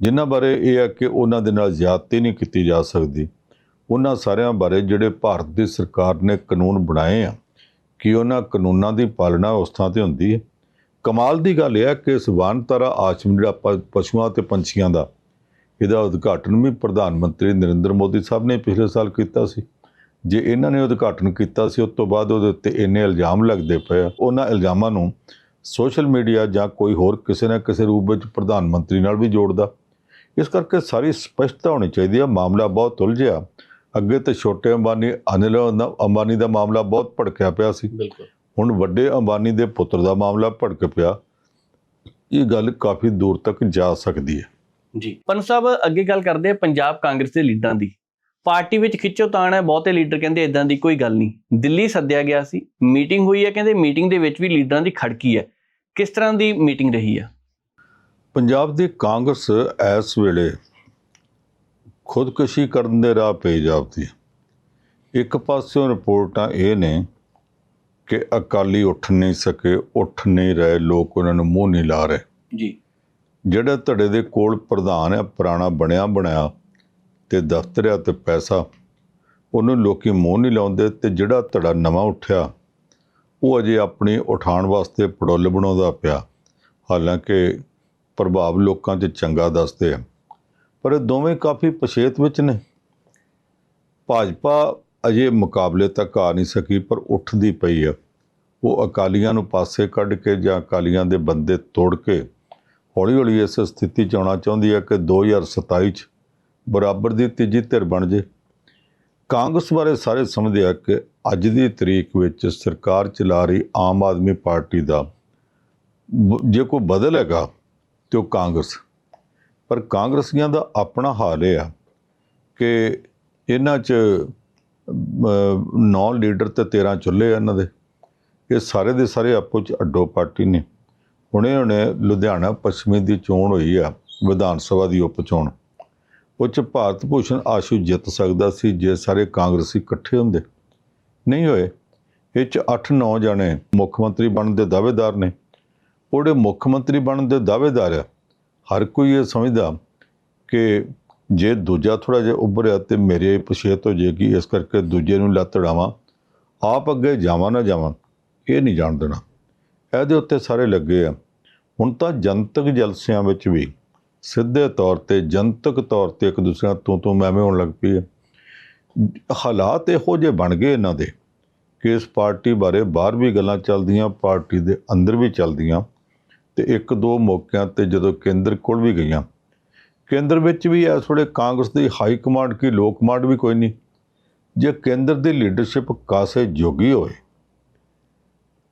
Speaker 2: ਜਿਨ੍ਹਾਂ ਬਾਰੇ ਇਹ ਹੈ ਕਿ ਉਹਨਾਂ ਦੇ ਨਾਲ ਜ਼ਿਆਦਤੀ ਨਹੀਂ ਕੀਤੀ ਜਾ ਸਕਦੀ। ਉਹਨਾਂ ਸਾਰਿਆਂ ਬਾਰੇ ਜਿਹੜੇ ਭਾਰਤ ਦੀ ਸਰਕਾਰ ਨੇ ਕਾਨੂੰਨ ਬਣਾਏ ਆ ਕਿ ਉਹਨਾਂ ਕਾਨੂੰਨਾਂ ਦੀ ਪਾਲਣਾ ਉਸ ਥਾਂ ਤੇ ਹੁੰਦੀ ਹੈ? ਕਮਾਲ ਦੀ ਗੱਲ ਇਹ ਹੈ ਕਿ ਇਸ ਵਾਨਤਾਰਾ ਆਸ਼ਰਮ ਜਿਹੜਾ ਪ- ਪਸ਼ੂਆਂ ਤੇ ਪੰਛੀਆਂ ਦਾ ਇਹਦਾ ਉਦਘਾਟਨ ਵੀ ਪ੍ਰਧਾਨ ਮੰਤਰੀ ਨਰਿੰਦਰ ਮੋਦੀ ਸਾਹਿਬ ਨੇ ਪਿਛਲੇ ਸਾਲ ਕੀਤਾ ਸੀ। ਜੇ ਇਹਨਾਂ ਨੇ ਉਦਘਾਟਨ ਕੀਤਾ ਸੀ ਉਸ ਤੋਂ ਬਾਅਦ ਉਹਦੇ ਉੱਤੇ ਇੰਨੇ ਇਲਜ਼ਾਮ ਲੱਗਦੇ ਪਏ ਆ, ਉਹਨਾਂ ਇਲਜ਼ਾਮਾਂ ਨੂੰ ਸੋਸ਼ਲ ਮੀਡੀਆ ਜਾਂ ਕੋਈ ਹੋਰ ਕਿਸੇ ਨਾ ਕਿਸੇ ਰੂਪ ਵਿੱਚ ਪ੍ਰਧਾਨ ਮੰਤਰੀ ਨਾਲ ਵੀ ਜੋੜਦਾ। ਇਸ ਕਰਕੇ ਸਾਰੀ ਸਪਸ਼ਟਤਾ ਹੋਣੀ ਚਾਹੀਦੀ ਹੈ ਮਾਮਲਾ ਬਹੁਤ ਉਲਝਿਆ। ਅੱਗੇ ਤੇ ਛੋਟੇ ਅੰਬਾਨੀ ਅਨਿਲ ਅੰਬਾਨੀ ਦਾ ਮਾਮਲਾ ਬਹੁਤ ਭੜਕਿਆ ਪਿਆ ਸੀ।
Speaker 1: ਬਿਲਕੁਲ।
Speaker 2: ਹੁਣ ਵੱਡੇ ਅੰਬਾਨੀ ਦੇ ਪੁੱਤਰ ਦਾ ਮਾਮਲਾ ਭੜਕ ਪਿਆ। ਇਹ ਗੱਲ ਕਾਫੀ ਦੂਰ ਤੱਕ ਜਾ ਸਕਦੀ ਹੈ।
Speaker 1: ਜੀ। ਪੰਨ ਸਾਹਿਬ ਅੱਗੇ ਗੱਲ ਕਰਦੇ ਆ ਪੰਜਾਬ ਕਾਂਗਰਸ ਦੇ ਲੀਡਰਾਂ ਦੀ। ਪਾਰਟੀ ਵਿੱਚ ਖਿੱਚੋਤਾਣ ਹੈ ਬਹੁਤੇ ਲੀਡਰ ਕਹਿੰਦੇ ਇਦਾਂ ਦੀ ਕੋਈ ਗੱਲ ਨਹੀਂ। ਦਿੱਲੀ ਸੱਦਿਆ ਗਿਆ ਸੀ। ਮੀਟਿੰਗ ਹੋਈ ਹੈ ਕਹਿੰਦੇ ਮੀਟਿੰਗ ਦੇ ਵਿੱਚ ਵੀ ਲੀਡਰਾਂ ਦੀ ਖੜਕੀ ਹੈ। ਕਿਸ ਤਰ੍ਹਾਂ ਦੀ ਮੀਟਿੰਗ ਰਹੀ ਹੈ
Speaker 2: ਪੰਜਾਬ ਦੀ ਕਾਂਗਰਸ ਇਸ ਵੇਲੇ ਖੁਦਕੁਸ਼ੀ ਕਰਨ ਦੇ ਰਾਹ ਪਈ ਜਾਪਦੀ ਇੱਕ ਪਾਸਿਓਂ ਰਿਪੋਰਟਾਂ ਇਹ ਨੇ ਕਿ ਅਕਾਲੀ ਉੱਠ ਨਹੀਂ ਸਕੇ ਉੱਠ ਨਹੀਂ ਰਹੇ ਲੋਕ ਉਹਨਾਂ ਨੂੰ ਮੂੰਹ ਨਹੀਂ ਲਾ ਰਹੇ।
Speaker 1: ਜੀ।
Speaker 2: ਜਿਹੜਾ ਧੜੇ ਦੇ ਕੋਲ ਪ੍ਰਧਾਨ ਹੈ ਪੁਰਾਣਾ ਬਣਿਆ ਬਣਾਇਆ ਤੇ ਦਫ਼ਤਰ ਆ ਤੇ ਪੈਸਾ ਉਹਨੂੰ ਲੋਕੀ ਮੂੰਹ ਨਹੀਂ ਲਾਉਂਦੇ ਤੇ ਜਿਹੜਾ ਧੜਾ ਨਵਾਂ ਉੱਠਿਆ ਉਹ ਅਜੇ ਆਪਣੀ ਉਠਾਉਣ ਵਾਸਤੇ ਪੜੋਲ ਬਣਾਉਂਦਾ ਪਿਆ। ਹਾਲਾਂਕਿ ਪ੍ਰਭਾਵ ਲੋਕਾਂ 'ਚ ਚੰਗਾ ਦੱਸਦੇ ਆ। ਪਰ ਇਹ ਦੋਵੇਂ ਕਾਫੀ ਪਛੇਤ ਵਿੱਚ ਨੇ। ਭਾਜਪਾ ਅਜੇ ਮੁਕਾਬਲੇ ਤੱਕ ਆ ਨਹੀਂ ਸਕੀ, ਪਰ ਉੱਠਦੀ ਪਈ ਆ। ਉਹ ਅਕਾਲੀਆਂ ਨੂੰ ਪਾਸੇ ਕੱਢ ਕੇ ਜਾਂ ਅਕਾਲੀਆਂ ਦੇ ਬੰਦੇ ਤੋੜ ਕੇ ਹੌਲੀ ਹੌਲੀ ਇਸ ਸਥਿਤੀ 'ਚ ਆਉਣਾ ਚਾਹੁੰਦੀ ਹੈ ਕਿ 2027 'ਚ ਬਰਾਬਰ ਦੀ ਤੀਜੀ ਧਿਰ ਬਣ ਜੇ। ਕਾਂਗਰਸ ਬਾਰੇ ਸਾਰੇ ਸਮਝਦੇ ਆ ਕਿ ਅੱਜ ਦੀ ਤਰੀਕ ਵਿੱਚ ਸਰਕਾਰ ਚਲਾ ਰਹੀ ਆਮ ਆਦਮੀ ਪਾਰਟੀ ਦਾ ਜੇ ਕੋਈ ਬਦਲ ਹੈਗਾ ਤੇ ਉਹ ਕਾਂਗਰਸ। ਪਰ ਕਾਂਗਰਸੀਆਂ ਦਾ ਆਪਣਾ ਹਾਲ ਇਹ ਆ ਕਿ ਇਹਨਾਂ 'ਚ 9 ਲੀਡਰ ਤੇ 13 ਚੁੱਲ੍ਹੇ ਆ ਇਹਨਾਂ ਦੇ। ਇਹ ਸਾਰੇ ਦੇ ਸਾਰੇ ਆਪੋ 'ਚ ਅੱਡੋ ਪਾਰਟੀ ਨੇ। ਹੁਣੇ ਹੁਣੇ ਲੁਧਿਆਣਾ ਪੱਛਮੀ ਦੀ ਚੋਣ ਹੋਈ ਆ ਵਿਧਾਨ ਸਭਾ ਦੀ ਉਪ ਚੋਣ। ਉਹ 'ਚ ਭਾਰਤ ਭੂਸ਼ਣ ਆਸ਼ੂ ਜਿੱਤ ਸਕਦਾ ਸੀ ਜੇ ਸਾਰੇ ਕਾਂਗਰਸੀ ਇਕੱਠੇ ਹੁੰਦੇ। ਨਹੀਂ ਹੋਏ। ਇਹ 'ਚ 8-9 ਜਣੇ ਮੁੱਖ ਮੰਤਰੀ ਬਣਨ ਦੇ ਦਾਅਵੇਦਾਰ ਨੇ। ਉਹਦੇ ਮੁੱਖ ਮੰਤਰੀ ਬਣਨ ਦੇ ਦਾਅਵੇਦਾਰ ਆ। ਹਰ ਕੋਈ ਇਹ ਸਮਝਦਾ ਕਿ ਜੇ ਦੂਜਾ ਥੋੜਾ ਜਿਹਾ ਉੱਭਰਿਆ ਤੇ ਮੇਰੇ ਪਛੇਤ ਹੋ ਜਾਏਗੀ ਇਸ ਕਰਕੇ ਦੂਜੇ ਨੂੰ ਲੱਤ ਅੜਾਵਾਂ, ਆਪ ਅੱਗੇ ਜਾਵਾਂ ਨਾ ਜਾਵਾਂ, ਇਹ ਨਹੀਂ ਜਾਣ ਦੇਣਾ। ਇਹਦੇ ਉੱਤੇ ਸਾਰੇ ਲੱਗੇ ਆ। ਹੁਣ ਤਾਂ ਜਨਤਕ ਜਲਸਿਆਂ ਵਿੱਚ ਵੀ ਸਿੱਧੇ ਤੌਰ ਤੇ, ਜਨਤਕ ਤੌਰ ਤੇ ਇੱਕ ਦੂਸਰੇ ਤੋਂ ਤੂੰ ਤੂੰ ਹੋਣ ਲੱਗ ਪਈ ਹੈ ਹਾਲਾਤ ਇਹੋ ਜਿਹੇ ਬਣ ਗਏ ਇਹਨਾਂ ਦੇ ਕਿ ਇਸ ਪਾਰਟੀ ਬਾਰੇ ਬਾਹਰ ਵੀ ਗੱਲਾਂ ਚੱਲਦੀਆਂ, ਪਾਰਟੀ ਦੇ ਅੰਦਰ ਵੀ ਚੱਲਦੀਆਂ ਤੇ ਇੱਕ ਦੋ ਮੌਕਿਆਂ ਤੇ ਜਦੋਂ ਕੇਂਦਰ ਕੋਲ ਵੀ ਗਈਆਂ। ਕੇਂਦਰ ਵਿੱਚ ਵੀ ਇਸ ਵੇਲੇ ਕਾਂਗਰਸ ਦੀ ਹਾਈ ਕਮਾਂਡ ਕੀ, ਲੋ ਕਮਾਂਡ ਵੀ ਕੋਈ ਨਹੀਂ। ਜੇ ਕੇਂਦਰ ਦੀ ਲੀਡਰਸ਼ਿਪ ਕਾਸੇ ਜੋਗੀ ਹੋਏ,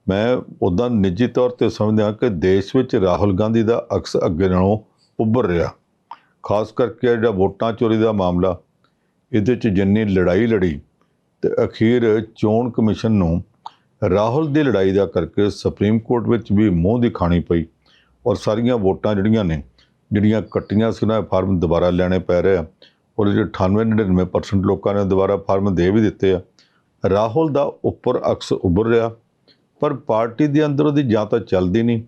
Speaker 2: ਮੈਂ ਉਦਾਂ ਨਿੱਜੀ ਤੌਰ ਤੇ ਸਮਝਦਾ ਕਿ ਦੇਸ਼ ਵਿੱਚ ਰਾਹੁਲ ਗਾਂਧੀ ਦਾ ਅਕਸ ਅੱਗੇ ਨਾਲੋਂ ਉੱਭਰ ਰਿਹਾ, ਖਾਸ ਕਰਕੇ ਜਿਹੜਾ ਵੋਟਾਂ ਚੋਰੀ ਦਾ ਮਾਮਲਾ ਇਹਦੇ 'ਚ ਜਿੰਨੀ ਲੜਾਈ ਲੜੀ ਤੇ ਅਖੀਰ ਚੋਣ ਕਮਿਸ਼ਨ ਨੂੰ ਰਾਹੁਲ ਦੀ ਲੜਾਈ ਦਾ ਕਰਕੇ ਸੁਪਰੀਮ ਕੋਰਟ ਵਿੱਚ ਵੀ ਮੂੰਹ ਦੀ ਖਾਣੀ ਪਈ ਔਰ ਸਾਰੀਆਂ ਵੋਟਾਂ ਜਿਹੜੀਆਂ ਨੇ, ਜਿਹੜੀਆਂ ਕੱਟੀਆਂ ਸੀ ਉਹਨਾਂ ਫਾਰਮ ਦੁਬਾਰਾ ਲੈਣੇ ਪੈ ਰਹੇ ਆ। ਔਰ ਜਿਹੜੇ 98 99% ਲੋਕਾਂ ਨੇ ਦੁਬਾਰਾ ਫਾਰਮ ਦੇ ਵੀ ਦਿੱਤੇ ਆ। ਰਾਹੁਲ ਦਾ ਉੱਪਰ ਅਕਸ ਉੱਭਰ ਰਿਹਾ, ਪਰ ਪਾਰਟੀ ਦੇ ਅੰਦਰ ਉਹਦੀ ਜਾਂ ਤਾਂ ਚੱਲਦੀ ਨਹੀਂ।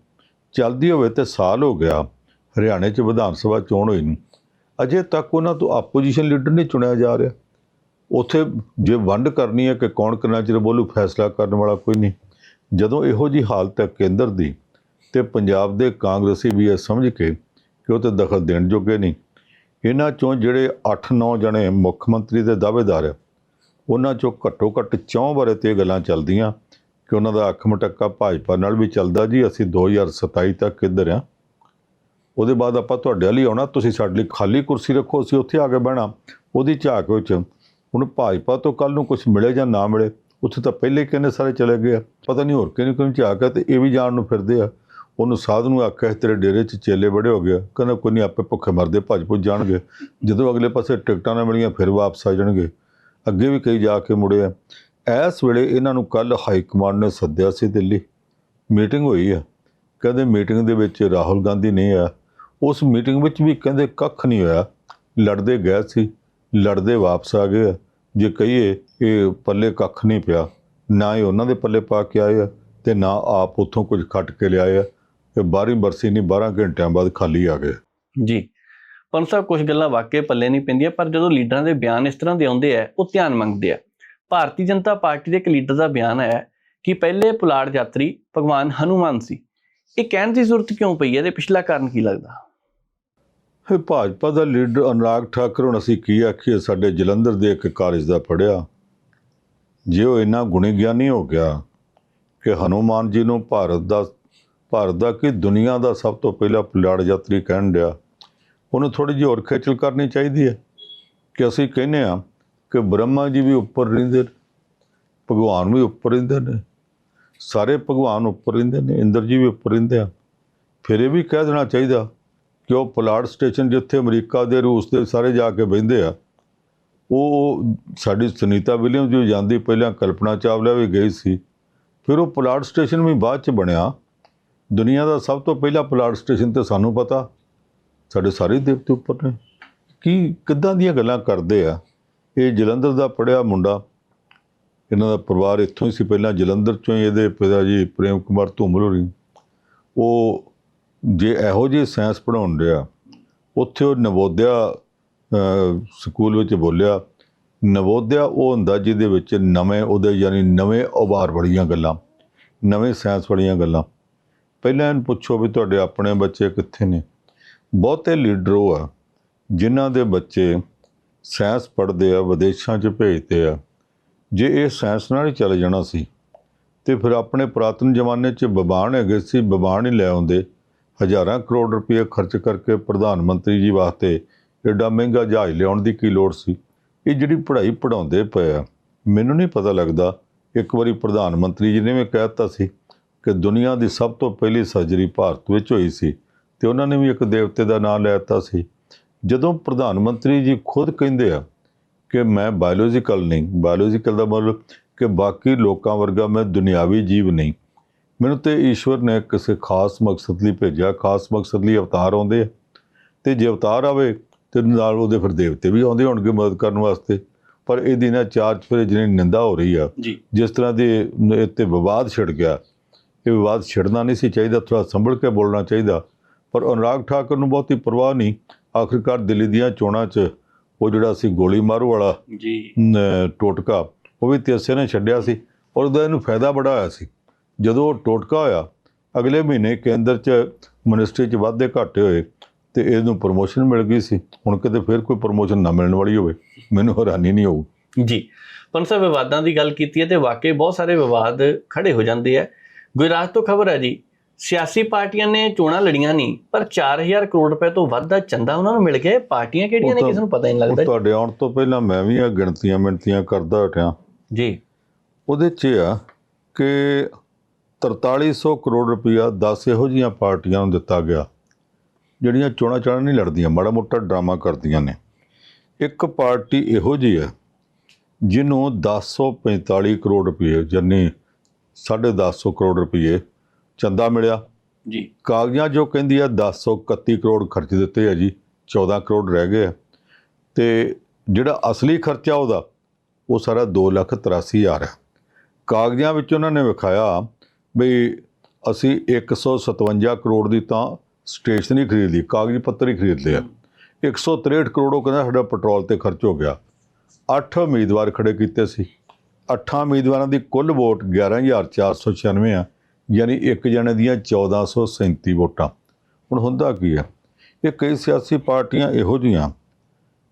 Speaker 2: ਚੱਲਦੀ ਹੋਵੇ ਤੇ ਸਾਲ ਹੋ ਗਿਆ, ਹਰਿਆਣੇ 'ਚ ਵਿਧਾਨ ਸਭਾ ਚੋਣ ਹੋਈ ਨਹੀਂ ਅਜੇ ਤੱਕ ਉਹਨਾਂ ਤੋਂ ਆਪੋਜੀਸ਼ਨ ਲੀਡਰ ਨਹੀਂ ਚੁਣਿਆ ਜਾ ਰਿਹਾ। ਉਥੇ ਜੇ ਵੰਡ ਕਰਨੀ ਹੈ ਕਿ ਕੌਣ ਕਿੰਨਾ ਚਿਰ ਬੋਲੂ, ਫੈਸਲਾ ਕਰਨ ਵਾਲਾ ਕੋਈ ਨਹੀਂ। ਜਦੋਂ ਇਹੋ ਜੀ ਹਾਲਤ ਹੈ ਕੇਂਦਰ ਦੀ, ਤੇ ਪੰਜਾਬ ਦੇ ਕਾਂਗਰਸੀ ਵੀ ਇਹ ਸਮਝ ਕੇ ਕਿ ਉਹ ਤੇ ਦਖਲ ਦੇਣ ਜੋਗੇ ਨਹੀਂ। ਇਹਨਾਂ ਚੋਂ ਜਿਹੜੇ 8-9 ਜਣੇ ਮੁੱਖ ਮੰਤਰੀ ਦੇ ਦਾਅਵੇਦਾਰ ਆ ਉਹਨਾਂ ਚੋਂ ਘੱਟੋ ਘੱਟ ਚੌਂ ਬਾਰੇ ਤੇ ਇਹ ਗੱਲਾਂ ਚੱਲਦੀਆਂ ਕਿ ਉਹਨਾਂ ਦਾ ਅੱਖ ਮਟੱਕਾ ਭਾਜਪਾ ਨਾਲ ਵੀ ਚੱਲਦਾ ਜੀ। ਅਸੀਂ 2027 ਤੱਕ ਕਿੱਧਰ ਆ ਉਹਦੇ ਬਾਅਦ ਆਪਾਂ ਤੁਹਾਡੇ ਲਈ ਆਉਣਾ, ਤੁਸੀਂ ਸਾਡੇ ਲਈ ਖਾਲੀ ਕੁਰਸੀ ਰੱਖੋ, ਅਸੀਂ ਉੱਥੇ ਆ ਕੇ ਬਹਿਣਾ। ਉਹਦੀ ਝਾਕ ਵਿੱਚ ਹੁਣ ਭਾਜਪਾ ਤੋਂ ਕੱਲ ਨੂੰ ਕੁਝ ਮਿਲੇ ਜਾਂ ਨਾ ਮਿਲੇ, ਉੱਥੇ ਤਾਂ ਪਹਿਲੇ ਹੀ ਸਾਰੇ ਚਲੇ ਗਏ ਆ। ਪਤਾ ਨਹੀਂ ਹੋਰ ਕਿਹਨੂੰ ਕਿਹਨੂੰ ਝਾਕ ਆ ਤੇ ਇਹ ਵੀ ਜਾਣ ਨੂੰ ਫਿਰਦੇ ਆ। ਉਹਨੂੰ ਸਾਧ ਨੂੰ ਆਖਿਆ ਤੇਰੇ ਡੇਰੇ 'ਚ ਚੇਲੇ ਬੜੇ ਹੋ ਗਿਆ ਕਹਿੰਦਾ ਕੋਈ ਨਹੀਂ, ਆਪੇ ਭੁੱਖੇ ਮਰਦੇ ਭੱਜ ਭੁੱਜ ਜਾਣਗੇ। ਜਦੋਂ ਅਗਲੇ ਪਾਸੇ ਟਿਕਟਾਂ ਨਾ ਮਿਲੀਆਂ, ਫਿਰ ਵਾਪਸ ਆ ਜਾਣਗੇ। ਅੱਗੇ ਵੀ ਕਈ ਜਾ ਕੇ ਮੁੜੇ ਆ। ਇਸ ਵੇਲੇ ਇਹਨਾਂ ਨੂੰ ਕੱਲ ਹਾਈ ਕਮਾਂਡ ਨੇ ਸੱਦਿਆ ਸੀ ਦਿੱਲੀ। ਮੀਟਿੰਗ ਹੋਈ ਆ। ਕਹਿੰਦੇ ਮੀਟਿੰਗ ਦੇ ਵਿੱਚ ਰਾਹੁਲ ਗਾਂਧੀ ਨਹੀਂ ਆ। ਉਸ ਮੀਟਿੰਗ ਵਿੱਚ ਵੀ ਕਹਿੰਦੇ ਕੱਖ ਨਹੀਂ ਹੋਇਆ। ਲੜਦੇ ਗਏ ਸੀ। ਲੜਦੇ ਵਾਪਸ ਆ ਗਏ। ਆ ਜੇ ਕਹੀਏ, ਇਹ ਪੱਲੇ ਕੱਖ ਨਹੀਂ ਪਿਆ। ਨਾ ਹੀ ਉਹਨਾਂ ਦੇ ਪੱਲੇ ਪਾ ਕੇ ਆਏ ਆ ਤੇ ਨਾ ਆਪ ਉੱਥੋਂ ਕੁਝ ਖੱਟ ਕੇ ਲਿਆਏ ਆ। ਇਹ ਬਾਰੀ ਬਰਸੀ ਨਹੀਂ 12 ਘੰਟਿਆਂ ਬਾਅਦ ਖਾਲੀ ਆ ਗਏ।
Speaker 1: ਜੀ। ਪੰਨ ਸਾਹਿਬ, ਕੁਝ ਗੱਲਾਂ ਵਾਕਈ ਪੱਲੇ ਨਹੀਂ ਪੈਂਦੀਆਂ, ਪਰ ਜਦੋਂ ਲੀਡਰਾਂ ਦੇ ਬਿਆਨ ਇਸ ਤਰ੍ਹਾਂ ਦੇ ਆਉਂਦੇ ਆ, ਉਹ ਧਿਆਨ ਮੰਗਦੇ ਆ। ਭਾਰਤੀ ਜਨਤਾ ਪਾਰਟੀ ਦੇ ਇੱਕ ਲੀਡਰ ਦਾ ਬਿਆਨ ਆਇਆ ਕਿ ਪਹਿਲੇ ਪੁਲਾੜ ਯਾਤਰੀ ਭਗਵਾਨ ਹਨੂਮਾਨ ਸੀ। ਇਹ ਕਹਿਣ ਦੀ ਜ਼ਰੂਰਤ ਕਿਉਂ ਪਈ ਹੈ? ਤੇ ਪਿਛਲਾ ਕਾਰਨ ਕੀ ਲੱਗਦਾ?
Speaker 2: ਇਹ ਭਾਜਪਾ ਦਾ ਲੀਡਰ ਅਨੁਰਾਗ ਠਾਕੁਰ, ਹੁਣ ਅਸੀਂ ਕੀ ਆਖੀਏ? ਸਾਡੇ ਜਲੰਧਰ ਦੇ ਇੱਕ ਕਾਲਜ ਦਾ ਪੜਿਆ ਜੇ ਉਹ ਇੰਨਾ ਗੁਣੀ ਗਿਆਨੀ ਹੋ ਗਿਆ ਕਿ ਹਨੂਮਾਨ ਜੀ ਨੂੰ ਭਾਰਤ ਦਾ ਭਾਰਤ ਦਾ ਕਿ ਦੁਨੀਆ ਦਾ ਸਭ ਤੋਂ ਪਹਿਲਾ ਪੁਲਾੜ ਯਾਤਰੀ ਕਹਿਣ ਡਿਆ, ਉਹਨੂੰ ਥੋੜੀ ਜਿਹੀ ਹੋਰ ਖੇਚਲ ਕਰਨੀ ਚਾਹੀਦੀ ਹੈ। ਕਿ ਅਸੀਂ ਕਹਿੰਦੇ ਆ ਕਿ ਬ੍ਰਹਮਾ ਜੀ ਵੀ ਉੱਪਰ ਰਹਿੰਦੇ ਨੇ, ਭਗਵਾਨ ਵੀ ਉੱਪਰ ਰਹਿੰਦੇ ਨੇ, ਸਾਰੇ ਭਗਵਾਨ ਉੱਪਰ ਰਹਿੰਦੇ ਨੇ, ਇੰਦਰ ਜੀ ਵੀ ਉੱਪਰ ਰਹਿੰਦੇ ਆ। ਫਿਰ ਇਹ ਵੀ ਕਹਿ ਦੇਣਾ ਚਾਹੀਦਾ ਕਿ ਉਹ ਪੁਲਾੜ ਸਟੇਸ਼ਨ ਜਿੱਥੇ ਅਮਰੀਕਾ ਦੇ ਰੂਸ ਦੇ ਸਾਰੇ ਜਾ ਕੇ ਬਹਿੰਦੇ ਆ, ਉਹ ਸਾਡੀ ਸੁਨੀਤਾ ਵਿਲੀਅਮਸ ਜੋ ਜਾਂਦੀ, ਪਹਿਲਾਂ ਕਲਪਨਾ ਚਾਵਲਾ ਵੀ ਗਈ ਸੀ, ਫਿਰ ਉਹ ਪੁਲਾੜ ਸਟੇਸ਼ਨ ਵੀ ਬਾਅਦ ਚ ਬਣਿਆ। ਦੁਨੀਆ ਦਾ ਸਭ ਤੋਂ ਪਹਿਲਾ ਪੁਲਾੜ ਸਟੇਸ਼ਨ ਤੇ ਸਾਨੂੰ ਪਤਾ, ਸਾਡੇ ਸਾਰੇ ਦੇਵਤੇ ਉੱਪਰ ਨੇ। ਕੀ, ਕਿੱਦਾਂ ਦੀਆਂ ਗੱਲਾਂ ਕਰਦੇ ਆ? ਇਹ ਜਲੰਧਰ ਦਾ ਪੜਿਆ ਮੁੰਡਾ, ਇਹਨਾਂ ਦਾ ਪਰਿਵਾਰ ਇੱਥੋਂ ਹੀ ਸੀ, ਪਹਿਲਾਂ ਜਲੰਧਰ ਚੋਂ ਹੀ ਇਹਦੇ ਪਿਤਾ ਜੀ ਪ੍ਰੇਮ ਕੁਮਾਰ ਧੂਮਲ ਹੋਰੀ। ਉਹ ਜੇ ਇਹੋ ਜਿਹੀ ਸਾਇੰਸ ਪੜਾਉਣ ਰਿਹਾ ਉੱਥੇ ਉਹ ਨਵੋਦਿਆ ਸਕੂਲ ਵਿੱਚ ਬੋਲਿਆ, ਨਵੋਦਿਆ ਉਹ ਹੁੰਦਾ ਜਿਹਦੇ ਵਿੱਚ ਨਵੇਂ ਉਹਦੇ ਯਾਨੀ ਨਵੇਂ ਉਭਾਰ ਵਾਲੀਆਂ ਗੱਲਾਂ, ਨਵੇਂ ਸਾਇੰਸ ਵਾਲੀਆਂ ਗੱਲਾਂ। ਪਹਿਲਾਂ ਇਹਨੂੰ ਪੁੱਛੋ ਵੀ ਤੁਹਾਡੇ ਆਪਣੇ ਬੱਚੇ ਕਿੱਥੇ ਨੇ? ਬਹੁਤੇ ਲੀਡਰ ਉਹ ਆ, ਜਿਨ੍ਹਾਂ ਦੇ ਬੱਚੇ ਸਾਇੰਸ ਪੜ੍ਹਦੇ ਆ, ਵਿਦੇਸ਼ਾਂ 'ਚ ਭੇਜਦੇ ਆ। ਜੇ ਇਹ ਸਾਇੰਸ ਨਾਲ ਹੀ ਚੱਲ ਜਾਣਾ ਸੀ, ਤੇ ਫਿਰ ਆਪਣੇ ਪੁਰਾਤਨ ਜ਼ਮਾਨੇ 'ਚ ਬਬਾਨ ਹੈਗੇ ਸੀ, ਬਬਾਨ ਹੀ ਲੈ ਆਉਂਦੇ। ਹਜ਼ਾਰਾਂ ਕਰੋੜ ਰੁਪਏ ਖਰਚ ਕਰਕੇ ਪ੍ਰਧਾਨ ਮੰਤਰੀ ਜੀ ਵਾਸਤੇ ਐਡਾ ਮਹਿੰਗਾ ਜਹਾਜ਼ ਲਿਆਉਣ ਦੀ ਕੀ ਲੋੜ ਸੀ? ਇਹ ਜਿਹੜੀ ਪੜ੍ਹਾਈ ਪੜਾਉਂਦੇ ਪਏ ਆ, ਮੈਨੂੰ ਨਹੀਂ ਪਤਾ ਲੱਗਦਾ ਇੱਕ ਵਾਰੀ ਪ੍ਰਧਾਨ ਮੰਤਰੀ ਜੀ ਨੇ ਵੀ ਕਹਿ ਦਿੱਤਾ ਸੀ ਕਿ ਦੁਨੀਆ ਦੀ ਸਭ ਤੋਂ ਪਹਿਲੀ ਸਰਜਰੀ ਭਾਰਤ ਵਿੱਚ ਹੋਈ ਸੀ ਤੇ ਉਹਨਾਂ ਨੇ ਵੀ ਇੱਕ ਦੇਵਤੇ ਦਾ ਨਾਮ ਲੈ ਦਿੱਤਾ ਸੀ। ਜਦੋਂ ਪ੍ਰਧਾਨ ਮੰਤਰੀ ਜੀ ਖੁਦ ਕਹਿੰਦੇ ਆ ਕਿ ਮੈਂ ਬਾਇਓਲੋਜੀਕਲ ਨਹੀਂ ਬਾਇਓਲੋਜੀਕਲ ਦਾ ਮਤਲਬ ਕਿ ਬਾਕੀ ਲੋਕਾਂ ਵਰਗਾ ਮੈਂ ਦੁਨਿਆਵੀ ਜੀਵ ਨਹੀਂ ਮੈਨੂੰ ਤੇ ਈਸ਼ਵਰ ਨੇ ਕਿਸੇ ਖਾਸ ਮਕਸਦ ਲਈ ਭੇਜਿਆ ਖਾਸ ਮਕਸਦ ਲਈ ਅਵਤਾਰ ਆਉਂਦੇ ਆ। ਤੇ ਜੇ ਅਵਤਾਰ ਆਵੇ ਤੇ ਨਾਲ ਉਹਦੇ ਫਿਰ ਦੇਵਤੇ ਵੀ ਆਉਂਦੇ ਹੋਣਗੇ ਮਦਦ ਕਰਨ ਵਾਸਤੇ। ਪਰ ਇਹਦੀ ਨਾ ਚਾਰਜ ਫਿਰ ਜਿਹਨੇ ਨਿੰਦਾ ਹੋ ਰਹੀ ਆ। ਜਿਸ ਤਰ੍ਹਾਂ ਦੇ ਤੇ ਵਿਵਾਦ ਛਿੜ ਗਿਆ। ਇਹ ਵਿਵਾਦ ਛਿੜਨਾ ਨਹੀਂ ਸੀ ਚਾਹੀਦਾ ਥੋੜਾ ਸੰਭਲ ਕੇ ਬੋਲਣਾ ਚਾਹੀਦਾ। ਪਰ ਅਨੁਰਾਗ ਠਾਕੁਰ ਨੂੰ ਬਹੁਤੀ ਪਰਵਾਹ ਨਹੀਂ। ਆਖਿਰਕਾਰ ਦਿੱਲੀ ਦੀਆਂ ਚੋਣਾਂ 'ਚ ਉਹ ਜਿਹੜਾ ਸੀ ਗੋਲੀ ਮਾਰੂ ਵਾਲਾ
Speaker 1: ਜੀ।
Speaker 2: ਟੋਟਕਾ ਉਹ ਵੀ ਤੇਸੇ ਨੇ ਛੱਡਿਆ ਸੀ। ਔਰ ਉਹਦਾ ਇਹਨੂੰ ਫਾਇਦਾ ਬੜਾ ਹੋਇਆ ਸੀ। ਜਦੋਂ ਟੋਟਕਾ ਹੋਇਆ ਅਗਲੇ ਮਹੀਨੇ ਕੇਂਦਰ 'ਚ ਮਿਨਿਸਟਰੀ 'ਚ ਵਾਧੇ ਘਾਟੇ ਹੋਏ ਤੇ ਇਹਨੂੰ ਪ੍ਰਮੋਸ਼ਨ ਮਿਲ ਗਈ ਸੀ। ਹੁਣ ਕਿਤੇ ਫਿਰ ਕੋਈ ਪ੍ਰਮੋਸ਼ਨ ਨਾ ਮਿਲਣ ਵਾਲੀ ਹੋਵੇ ਮੈਨੂੰ ਹੈਰਾਨੀ ਨਹੀਂ ਹੋਊ।
Speaker 1: ਜੀ ਪੰਨ ਸਾਹਿਬ ਵਿਵਾਦਾਂ ਦੀ ਗੱਲ ਕੀਤੀ ਹੈ ਤੇ ਵਾਕਈ ਬਹੁਤ ਸਾਰੇ ਵਿਵਾਦ ਖੜੇ ਹੋ ਜਾਂਦੇ ਆ। ਗੁਜਰਾਤ ਤੋਂ ਖਬਰ ਹੈ ਜੀ? ਸਿਆਸੀ ਪਾਰਟੀਆਂ ਨੇ ਚੋਣਾਂ ਲੜੀਆਂ ਨਹੀਂ ਪਰ 4000 ਕਰੋੜ ਰੁਪਏ ਤੋਂ ਵੱਧ ਦਾ ਚੰਦਾ ਉਹਨਾਂ ਨੂੰ ਮਿਲ ਗਿਆ। ਇਹ ਪਾਰਟੀਆਂ ਕਿਹੜੀਆਂ ਨੇ ਕਿਸੇ ਨੂੰ ਪਤਾ ਹੀ ਨਹੀਂ ਲੱਗਦਾ
Speaker 2: ਤੁਹਾਡੇ ਆਉਣ ਤੋਂ ਪਹਿਲਾਂ ਮੈਂ ਵੀ ਆ ਗਿਣਤੀਆਂ ਮਿਣਤੀਆਂ ਕਰਦਾ ਹਟਿਆ
Speaker 1: ਜੀ।
Speaker 2: ਉਹਦੇ 'ਚ ਇਹ ਆ ਕਿ 4300 ਕਰੋੜ ਰੁਪਇਆ 10 ਇਹੋ ਜੀਆਂ ਪਾਰਟੀਆਂ ਨੂੰ ਦਿੱਤਾ ਗਿਆ ਜਿਹੜੀਆਂ ਚੋਣਾਂ ਚਾਣਾਂ ਨਹੀਂ ਲੜਦੀਆਂ ਮਾੜਾ ਮੋਟਾ ਡਰਾਮਾ ਕਰਦੀਆਂ ਨੇ। ਇੱਕ ਪਾਰਟੀ ਇਹੋ ਜੀ ਹੈ ਜਿਹਨੂੰ 1045 ਕਰੋੜ ਰੁਪਏ ਜਾਨੀ 1050 ਕਰੋੜ ਰੁਪਏ ਚੰਦਾ ਮਿਲਿਆ।
Speaker 1: ਜੀ।
Speaker 2: ਕਾਗਜ਼ਾਂ ਜੋ ਕਹਿੰਦੀ ਆ 1031 ਕਰੋੜ ਖਰਚ ਦਿੱਤੇ ਆ ਜੀ 14 ਕਰੋੜ ਰਹਿ ਗਏ ਆ। ਤੇ ਜਿਹੜਾ ਅਸਲੀ ਖਰਚਾ ਉਹਦਾ ਉਹ ਸਾਰਾ 283000 ਹੈ। ਕਾਗਜ਼ਾਂ ਵਿੱਚ ਉਹਨਾਂ ਨੇ ਵਿਖਾਇਆ ਵੀ ਅਸੀਂ 157 ਕਰੋੜ ਦੀ ਤਾਂ ਸਟੇਸ਼ਨਰੀ ਖਰੀਦ ਲਈ ਕਾਗਜ਼ ਪੱਤਰ ਹੀ ਖਰੀਦ ਲਿਆ 163 ਕਰੋੜ ਉਹ ਕਹਿੰਦਾ ਸਾਡਾ ਪੈਟਰੋਲ ਤੇ ਖਰਚ ਹੋ ਗਿਆ। 8 ਉਮੀਦਵਾਰ ਖੜੇ ਕੀਤੇ ਸੀ। 8 ਉਮੀਦਵਾਰਾਂ ਦੀ ਕੁੱਲ ਵੋਟ 11496 ਆ ਯਾਨੀ ਇੱਕ ਜਣੇ ਦੀਆਂ 1437 ਵੋਟਾਂ। ਹੁਣ ਹੁੰਦਾ ਕੀ ਹੈ ਇਹ ਕਈ ਸਿਆਸੀ ਪਾਰਟੀਆਂ ਇਹੋ ਜਿਹੀਆਂ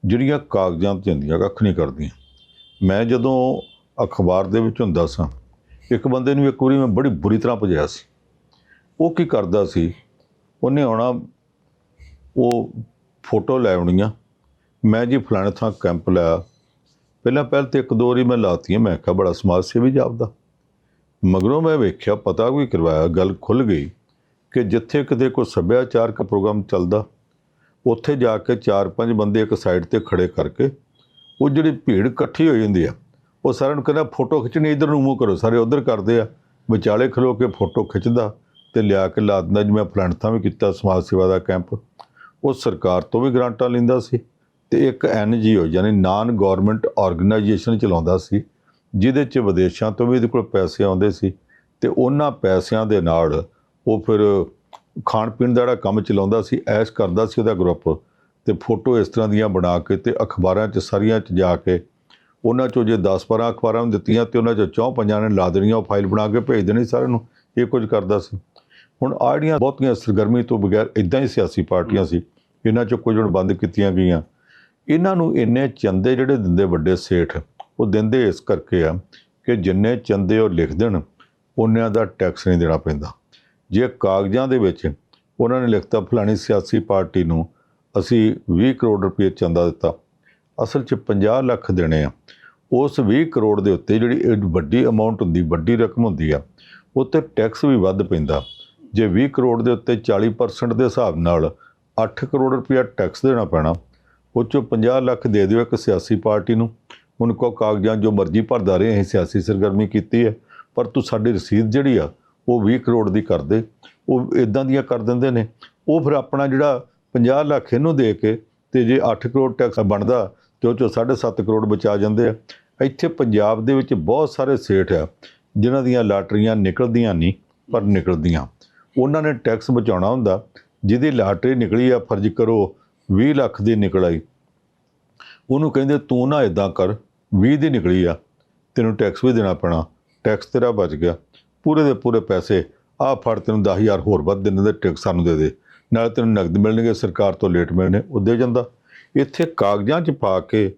Speaker 2: ਜਿਹੜੀਆਂ ਕਾਗਜ਼ਾਂ ਤੇ ਹੁੰਦੀਆਂ ਕੱਖ ਨਹੀਂ ਕਰਦੀਆਂ। ਮੈਂ ਜਦੋਂ ਅਖਬਾਰ ਦੇ ਵਿੱਚ ਹੁੰਦਾ ਸਾਂ ਇੱਕ ਬੰਦੇ ਨੂੰ ਇੱਕ ਵਾਰੀ ਮੈਂ ਬੜੀ ਬੁਰੀ ਤਰ੍ਹਾਂ ਭਜਾਇਆ ਸੀ। ਉਹ ਕੀ ਕਰਦਾ ਸੀ? ਉਹਨੇ ਆਉਣਾ, ਉਹ ਫੋਟੋ ਲੈ ਆਉਣੀਆਂ ਮੈਂ ਜੀ ਫਲਾਣੇ ਥਾਂ ਕੈਂਪ ਲਾਇਆ। ਪਹਿਲਾਂ ਪਹਿਲ ਤੇ ਇੱਕ ਦੋ ਵਾਰੀ ਮੈਂ ਲਾਤੀਆਂ। ਮੈਂ ਕਿਹਾ ਬੜਾ ਸਮਾਜ ਸੇਵੀ ਜਾਪਦਾ ਮਗਰੋਂ ਮੈਂ ਵੇਖਿਆ, ਪਤਾ ਕੋਈ ਕਰਵਾਇਆ, ਗੱਲ ਖੁੱਲ ਗਈ ਕਿ ਜਿੱਥੇ ਕਿਤੇ ਕੋਈ ਸੱਭਿਆਚਾਰਕ ਪ੍ਰੋਗਰਾਮ ਚੱਲਦਾ, ਉੱਥੇ ਜਾ ਕੇ ਚਾਰ ਪੰਜ ਬੰਦੇ ਇੱਕ ਸਾਈਡ ਤੇ ਖੜੇ ਕਰਕੇ, ਉਹ ਜਿਹੜੀ ਭੀੜ ਇਕੱਠੀ ਹੋਈ ਹੁੰਦੀ ਆ ਉਹ ਸਾਰਿਆਂ ਨੂੰ ਕਹਿੰਦਾ, ਫੋਟੋ ਖਿੱਚਣੀ ਇਧਰ ਨੂੰ, ਮੂੰਹ ਕਰੋ। ਸਾਰੇ ਉਧਰ ਕਰਦੇ ਆ। ਵਿਚਾਲੇ ਖਲੋ ਕੇ ਫੋਟੋ ਖਿੱਚਦਾ ਤੇ ਲਿਆ ਕੇ ਲਾ ਦਿੰਦਾ, ਜਿਵੇਂ ਫਲੰਟਾਂ ਵੀ ਕੀਤਾ, ਸਮਾਜ ਸੇਵਾ ਦਾ ਕੈਂਪ। ਉਹ ਸਰਕਾਰ ਤੋਂ ਵੀ ਗ੍ਰਾਂਟਾਂ ਲੈਂਦਾ ਸੀ ਤੇ ਇੱਕ ਐਨਜੀਓ ਯਾਨੀ ਨਾਨ ਗਵਰਨਮੈਂਟ ਆਰਗੇਨਾਈਜੇਸ਼ਨ ਚਲਾਉਂਦਾ ਸੀ, ਜਿਹਦੇ 'ਚ ਵਿਦੇਸ਼ਾਂ ਤੋਂ ਵੀ ਇਹਦੇ ਕੋਲ ਪੈਸੇ ਆਉਂਦੇ ਸੀ ਤੇ ਉਹਨਾਂ ਪੈਸਿਆਂ ਦੇ ਨਾਲ ਉਹ ਫਿਰ ਖਾਣ ਪੀਣ ਦਾ ਜਿਹੜਾ ਕੰਮ ਚਲਾਉਂਦਾ ਸੀ, ਐਸ਼ ਕਰਦਾ ਸੀ ਉਹਦਾ ਗਰੁੱਪ ਤੇ ਫੋਟੋ ਇਸ ਤਰ੍ਹਾਂ ਦੀਆਂ ਬਣਾ ਕੇ ਤੇ ਅਖਬਾਰਾਂ 'ਚ, ਸਾਰੀਆਂ 'ਚ ਜਾ ਕੇ ਉਹਨਾਂ 'ਚੋਂ ਜੇ 10-12 ਅਖਬਾਰਾਂ ਨੂੰ ਦਿੱਤੀਆਂ ਤੇ ਉਹਨਾਂ 'ਚੋਂ ਚੌਂ ਪੰਜਾਂ ਨੇ ਲਾ ਦੇਣੀਆਂ, ਉਹ ਫਾਈਲ ਬਣਾ ਕੇ ਭੇਜ ਦੇਣੀ ਸਾਰਿਆਂ ਨੂੰ। ਇਹ ਕੁਝ ਕਰਦਾ ਸੀ। ਹੁਣ ਆਹ ਜਿਹੜੀਆਂ ਬਹੁਤੀਆਂ ਸਰਗਰਮੀ ਤੋਂ ਬਗੈਰ ਇਦਾਂ ਹੀ ਸਿਆਸੀ ਪਾਰਟੀਆਂ ਸੀ ਇਹਨਾਂ 'ਚੋਂ ਕੁਝ ਹੁਣ ਬੰਦ ਕੀਤੀਆਂ ਗਈਆਂ। ਇਹਨਾਂ ਨੂੰ ਇੰਨੇ ਚੰਦੇ ਜਿਹੜੇ ਦਿੰਦੇ ਵੱਡੇ ਸੇਠ, ਉਹ ਦਿੰਦੇ ਇਸ ਕਰਕੇ ਆ ਕਿ ਜਿੰਨੇ ਚੰਦੇ ਉਹ ਲਿਖ ਦੇਣ ਉਹਨਾਂ ਦਾ ਟੈਕਸ ਨਹੀਂ ਦੇਣਾ ਪੈਂਦਾ। ਜੇ ਕਾਗਜ਼ਾਂ ਦੇ ਵਿੱਚ ਉਹਨਾਂ ਨੇ ਲਿਖਤਾ, ਫਲਾਣੀ ਸਿਆਸੀ ਪਾਰਟੀ ਨੂੰ ਅਸੀਂ 20 ਕਰੋੜ ਰੁਪਏ ਚੰਦਾ ਦਿੱਤਾ ਅਸਲ 'ਚ 50 ਲੱਖ ਦੇਣੇ ਆ। ਉਸ 20 ਕਰੋੜ ਦੇ ਉੱਤੇ ਜਿਹੜੀ ਇਹ ਵੱਡੀ ਅਮਾਉਂਟ ਹੁੰਦੀ, ਵੱਡੀ ਰਕਮ ਹੁੰਦੀ ਆ ਉੱਤੇ ਟੈਕਸ ਵੀ ਵੱਧ ਪੈਂਦਾ। ਜੇ 20 ਕਰੋੜ ਦੇ ਉੱਤੇ 40% ਦੇ ਹਿਸਾਬ ਨਾਲ 8 ਕਰੋੜ ਰੁਪਇਆ ਟੈਕਸ ਦੇਣਾ ਪੈਣਾ, ਉਹ 'ਚੋਂ 50 ਲੱਖ ਦੇ ਦਿਓ ਇੱਕ ਸਿਆਸੀ ਪਾਰਟੀ ਨੂੰ। ਉਹਨਾਂ ਕੋ ਕਾਗਜ਼ਾਂ ਜੋ ਮਰਜ਼ੀ ਭਰਦਾ ਰਹੇ, ਅਸੀਂ ਸਿਆਸੀ ਸਰਗਰਮੀ ਕੀਤੀ ਹੈ, ਪਰ ਤੂੰ ਸਾਡੀ ਰਸੀਦ ਜਿਹੜੀ ਆ, ਉਹ 20 ਕਰੋੜ ਦੀ ਕਰ ਦੇ। ਉਹ ਇਦਾਂ ਦੀਆਂ ਕਰ ਦਿੰਦੇ ਨੇ। ਉਹ ਫਿਰ ਆਪਣਾ ਜਿਹੜਾ 50 ਲੱਖ ਇਹਨੂੰ ਦੇ ਕੇ ਤੇ ਜੇ 8 ਕਰੋੜ ਟੈਕਸ ਬਣਦਾ ਤੇ ਉਹ ਚੋਂ 7.5 ਕਰੋੜ ਬਚਾ ਜਾਂਦੇ ਆ। ਇੱਥੇ ਪੰਜਾਬ ਦੇ ਵਿੱਚ ਬਹੁਤ ਸਾਰੇ ਸੇਠ ਆ, ਜਿਨ੍ਹਾਂ ਦੀਆਂ ਲਾਟਰੀਆਂ ਨਿਕਲਦੀਆਂ ਨਹੀਂ, ਪਰ ਨਿਕਲਦੀਆਂ। ਉਹਨਾਂ ਨੇ ਟੈਕਸ ਬਚਾਉਣਾ ਹੁੰਦਾ, ਜਿਹਦੀ ਲਾਟਰੀ ਨਿਕਲੀ ਆ, ਫਰਜ਼ ਕਰੋ 20 ਲੱਖ ਦੀ ਨਿਕਲ ਆਈ। ਉਹਨੂੰ ਕਹਿੰਦੇ, ਤੂੰ ਨਾ ਇਦਾਂ ਕਰ 20 ਦੀ ਨਿਕਲੀ ਆ, ਤੈਨੂੰ ਟੈਕਸ ਵੀ ਦੇਣਾ ਪੈਣਾ, ਟੈਕਸ ਤੇਰਾ ਬਚ ਗਿਆ। ਪੂਰੇ ਦੇ ਪੂਰੇ ਪੈਸੇ, ਆਹ ਫੜ, ਤੈਨੂੰ 10000 ਹੋਰ ਵੱਧ ਦੇਣ ਦੇ ਟੈਕਸ ਸਾਨੂੰ ਦੇ ਦੇ। ਨਾਲ ਤੈਨੂੰ ਨਗਦ ਮਿਲਣਗੇ, ਸਰਕਾਰ ਤੋਂ ਲੇਟ ਮਿਲਣੇ, ਉਹ ਦੇ ਜਾਂਦਾ। ਇੱਥੇ ਕਾਗਜ਼ਾਂ 'ਚ ਪਾ ਕੇ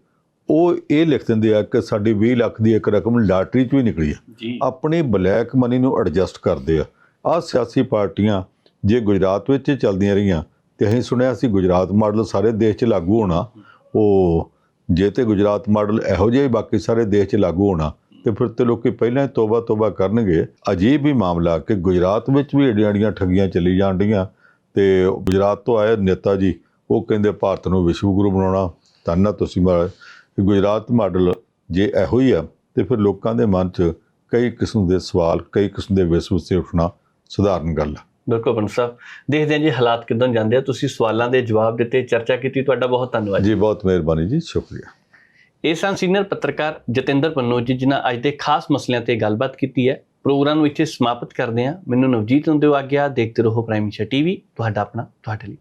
Speaker 2: ਉਹ ਇਹ ਲਿਖ ਦਿੰਦੇ ਆ ਕਿ ਸਾਡੀ 20 ਲੱਖ ਦੀ ਇੱਕ ਰਕਮ ਲਾਟਰੀ 'ਚ ਵੀ ਨਿਕਲੀ ਆ। ਆਪਣੀ ਬਲੈਕ ਮਨੀ ਨੂੰ ਐਡਜਸਟ ਕਰਦੇ ਆ। ਆਹ ਸਿਆਸੀ ਪਾਰਟੀਆਂ ਜੇ ਗੁਜਰਾਤ ਵਿੱਚ ਚੱਲਦੀਆਂ ਰਹੀਆਂ ਤੇ ਅਸੀਂ ਸੁਣਿਆ ਸੀ ਗੁਜਰਾਤ ਮਾਡਲ ਸਾਰੇ ਦੇਸ਼ 'ਚ ਲਾਗੂ ਹੋਣਾ। ਉਹ ਜੇ ਤੇ ਗੁਜਰਾਤ ਮਾਡਲ ਇਹੋ ਜਿਹਾ ਹੀ ਬਾਕੀ ਸਾਰੇ ਦੇਸ਼ 'ਚ ਲਾਗੂ ਹੋਣਾ ਤੇ ਫਿਰ ਤੇ ਲੋਕੀ ਪਹਿਲਾਂ ਹੀ ਤੋਬਾ ਤੋਬਾ ਕਰਨਗੇ। ਅਜੀਬ ਹੀ ਮਾਮਲਾ ਕਿ ਗੁਜਰਾਤ ਵਿੱਚ ਵੀ ਏਡੀਆਂ ਏਡੀਆਂ ਠੱਗੀਆਂ ਚੱਲੀ ਜਾਣ ਡੀਆਂ ਤੇ ਗੁਜਰਾਤ ਤੋਂ ਆਏ ਨੇਤਾ ਜੀ ਉਹ ਕਹਿੰਦੇ ਭਾਰਤ ਨੂੰ ਵਿਸ਼ਵ ਗੁਰੂ ਬਣਾਉਣਾ ਤਾਂ ਨਾ ਤੁਸੀਂ ਮਾ- ਗੁਜਰਾਤ ਮਾਡਲ ਜੇ ਇਹੋ ਹੀ ਆ ਤੇ ਫਿਰ ਲੋਕਾਂ ਦੇ ਮਨ 'ਚ ਕਈ ਕਿਸਮ ਦੇ ਸਵਾਲ ਕਈ ਕਿਸਮ ਦੇ ਵਿਸਵਸੇ ਉੱਠਣਾ ਸਧਾਰਨ ਗੱਲ ਆ।
Speaker 1: ਬਿਲਕੁਲ ਪੰਡ ਸਾਹਿਬ ਦੇਖਦੇ ਹਾਂ ਜੀ ਹਾਲਾਤ ਕਿਦਾਂ ਜਾਂਦੇ ਆ। ਤੁਸੀਂ ਸਵਾਲਾਂ ਦੇ ਜਵਾਬ ਦਿੱਤੇ ਚਰਚਾ ਕੀਤੀ ਤੁਹਾਡਾ ਬਹੁਤ ਧੰਨਵਾਦ
Speaker 2: ਜੀ। ਬਹੁਤ ਮਿਹਰਬਾਨੀ ਜੀ ਸ਼ੁਕਰੀਆ।
Speaker 1: ਇਹ ਸਨ ਸੀਨੀਅਰ ਪੱਤਰਕਾਰ ਜਤਿੰਦਰ ਪੰਨੂ ਜੀ ਜਿਨ੍ਹਾਂ ਅੱਜ ਦੇ ਖਾਸ ਮਸਲਿਆਂ ਤੇ ਗੱਲਬਾਤ ਕੀਤੀ ਹੈ। ਪ੍ਰੋਗਰਾਮ ਨੂੰ ਇੱਥੇ ਸਮਾਪਤ ਕਰਦੇ ਹਾਂ। ਮੈਨੂੰ ਨਵਜੀਤ ਨੂੰ ਦਿਓ ਆਗਿਆ ਦੇਖਦੇ ਰਹੋ ਪ੍ਰਾਈਮ ਏਸ਼ੀਆ ਟੀਵੀ ਤੁਹਾਡਾ ਆਪਣਾ ਤੁਹਾਡੇ ਲਈ।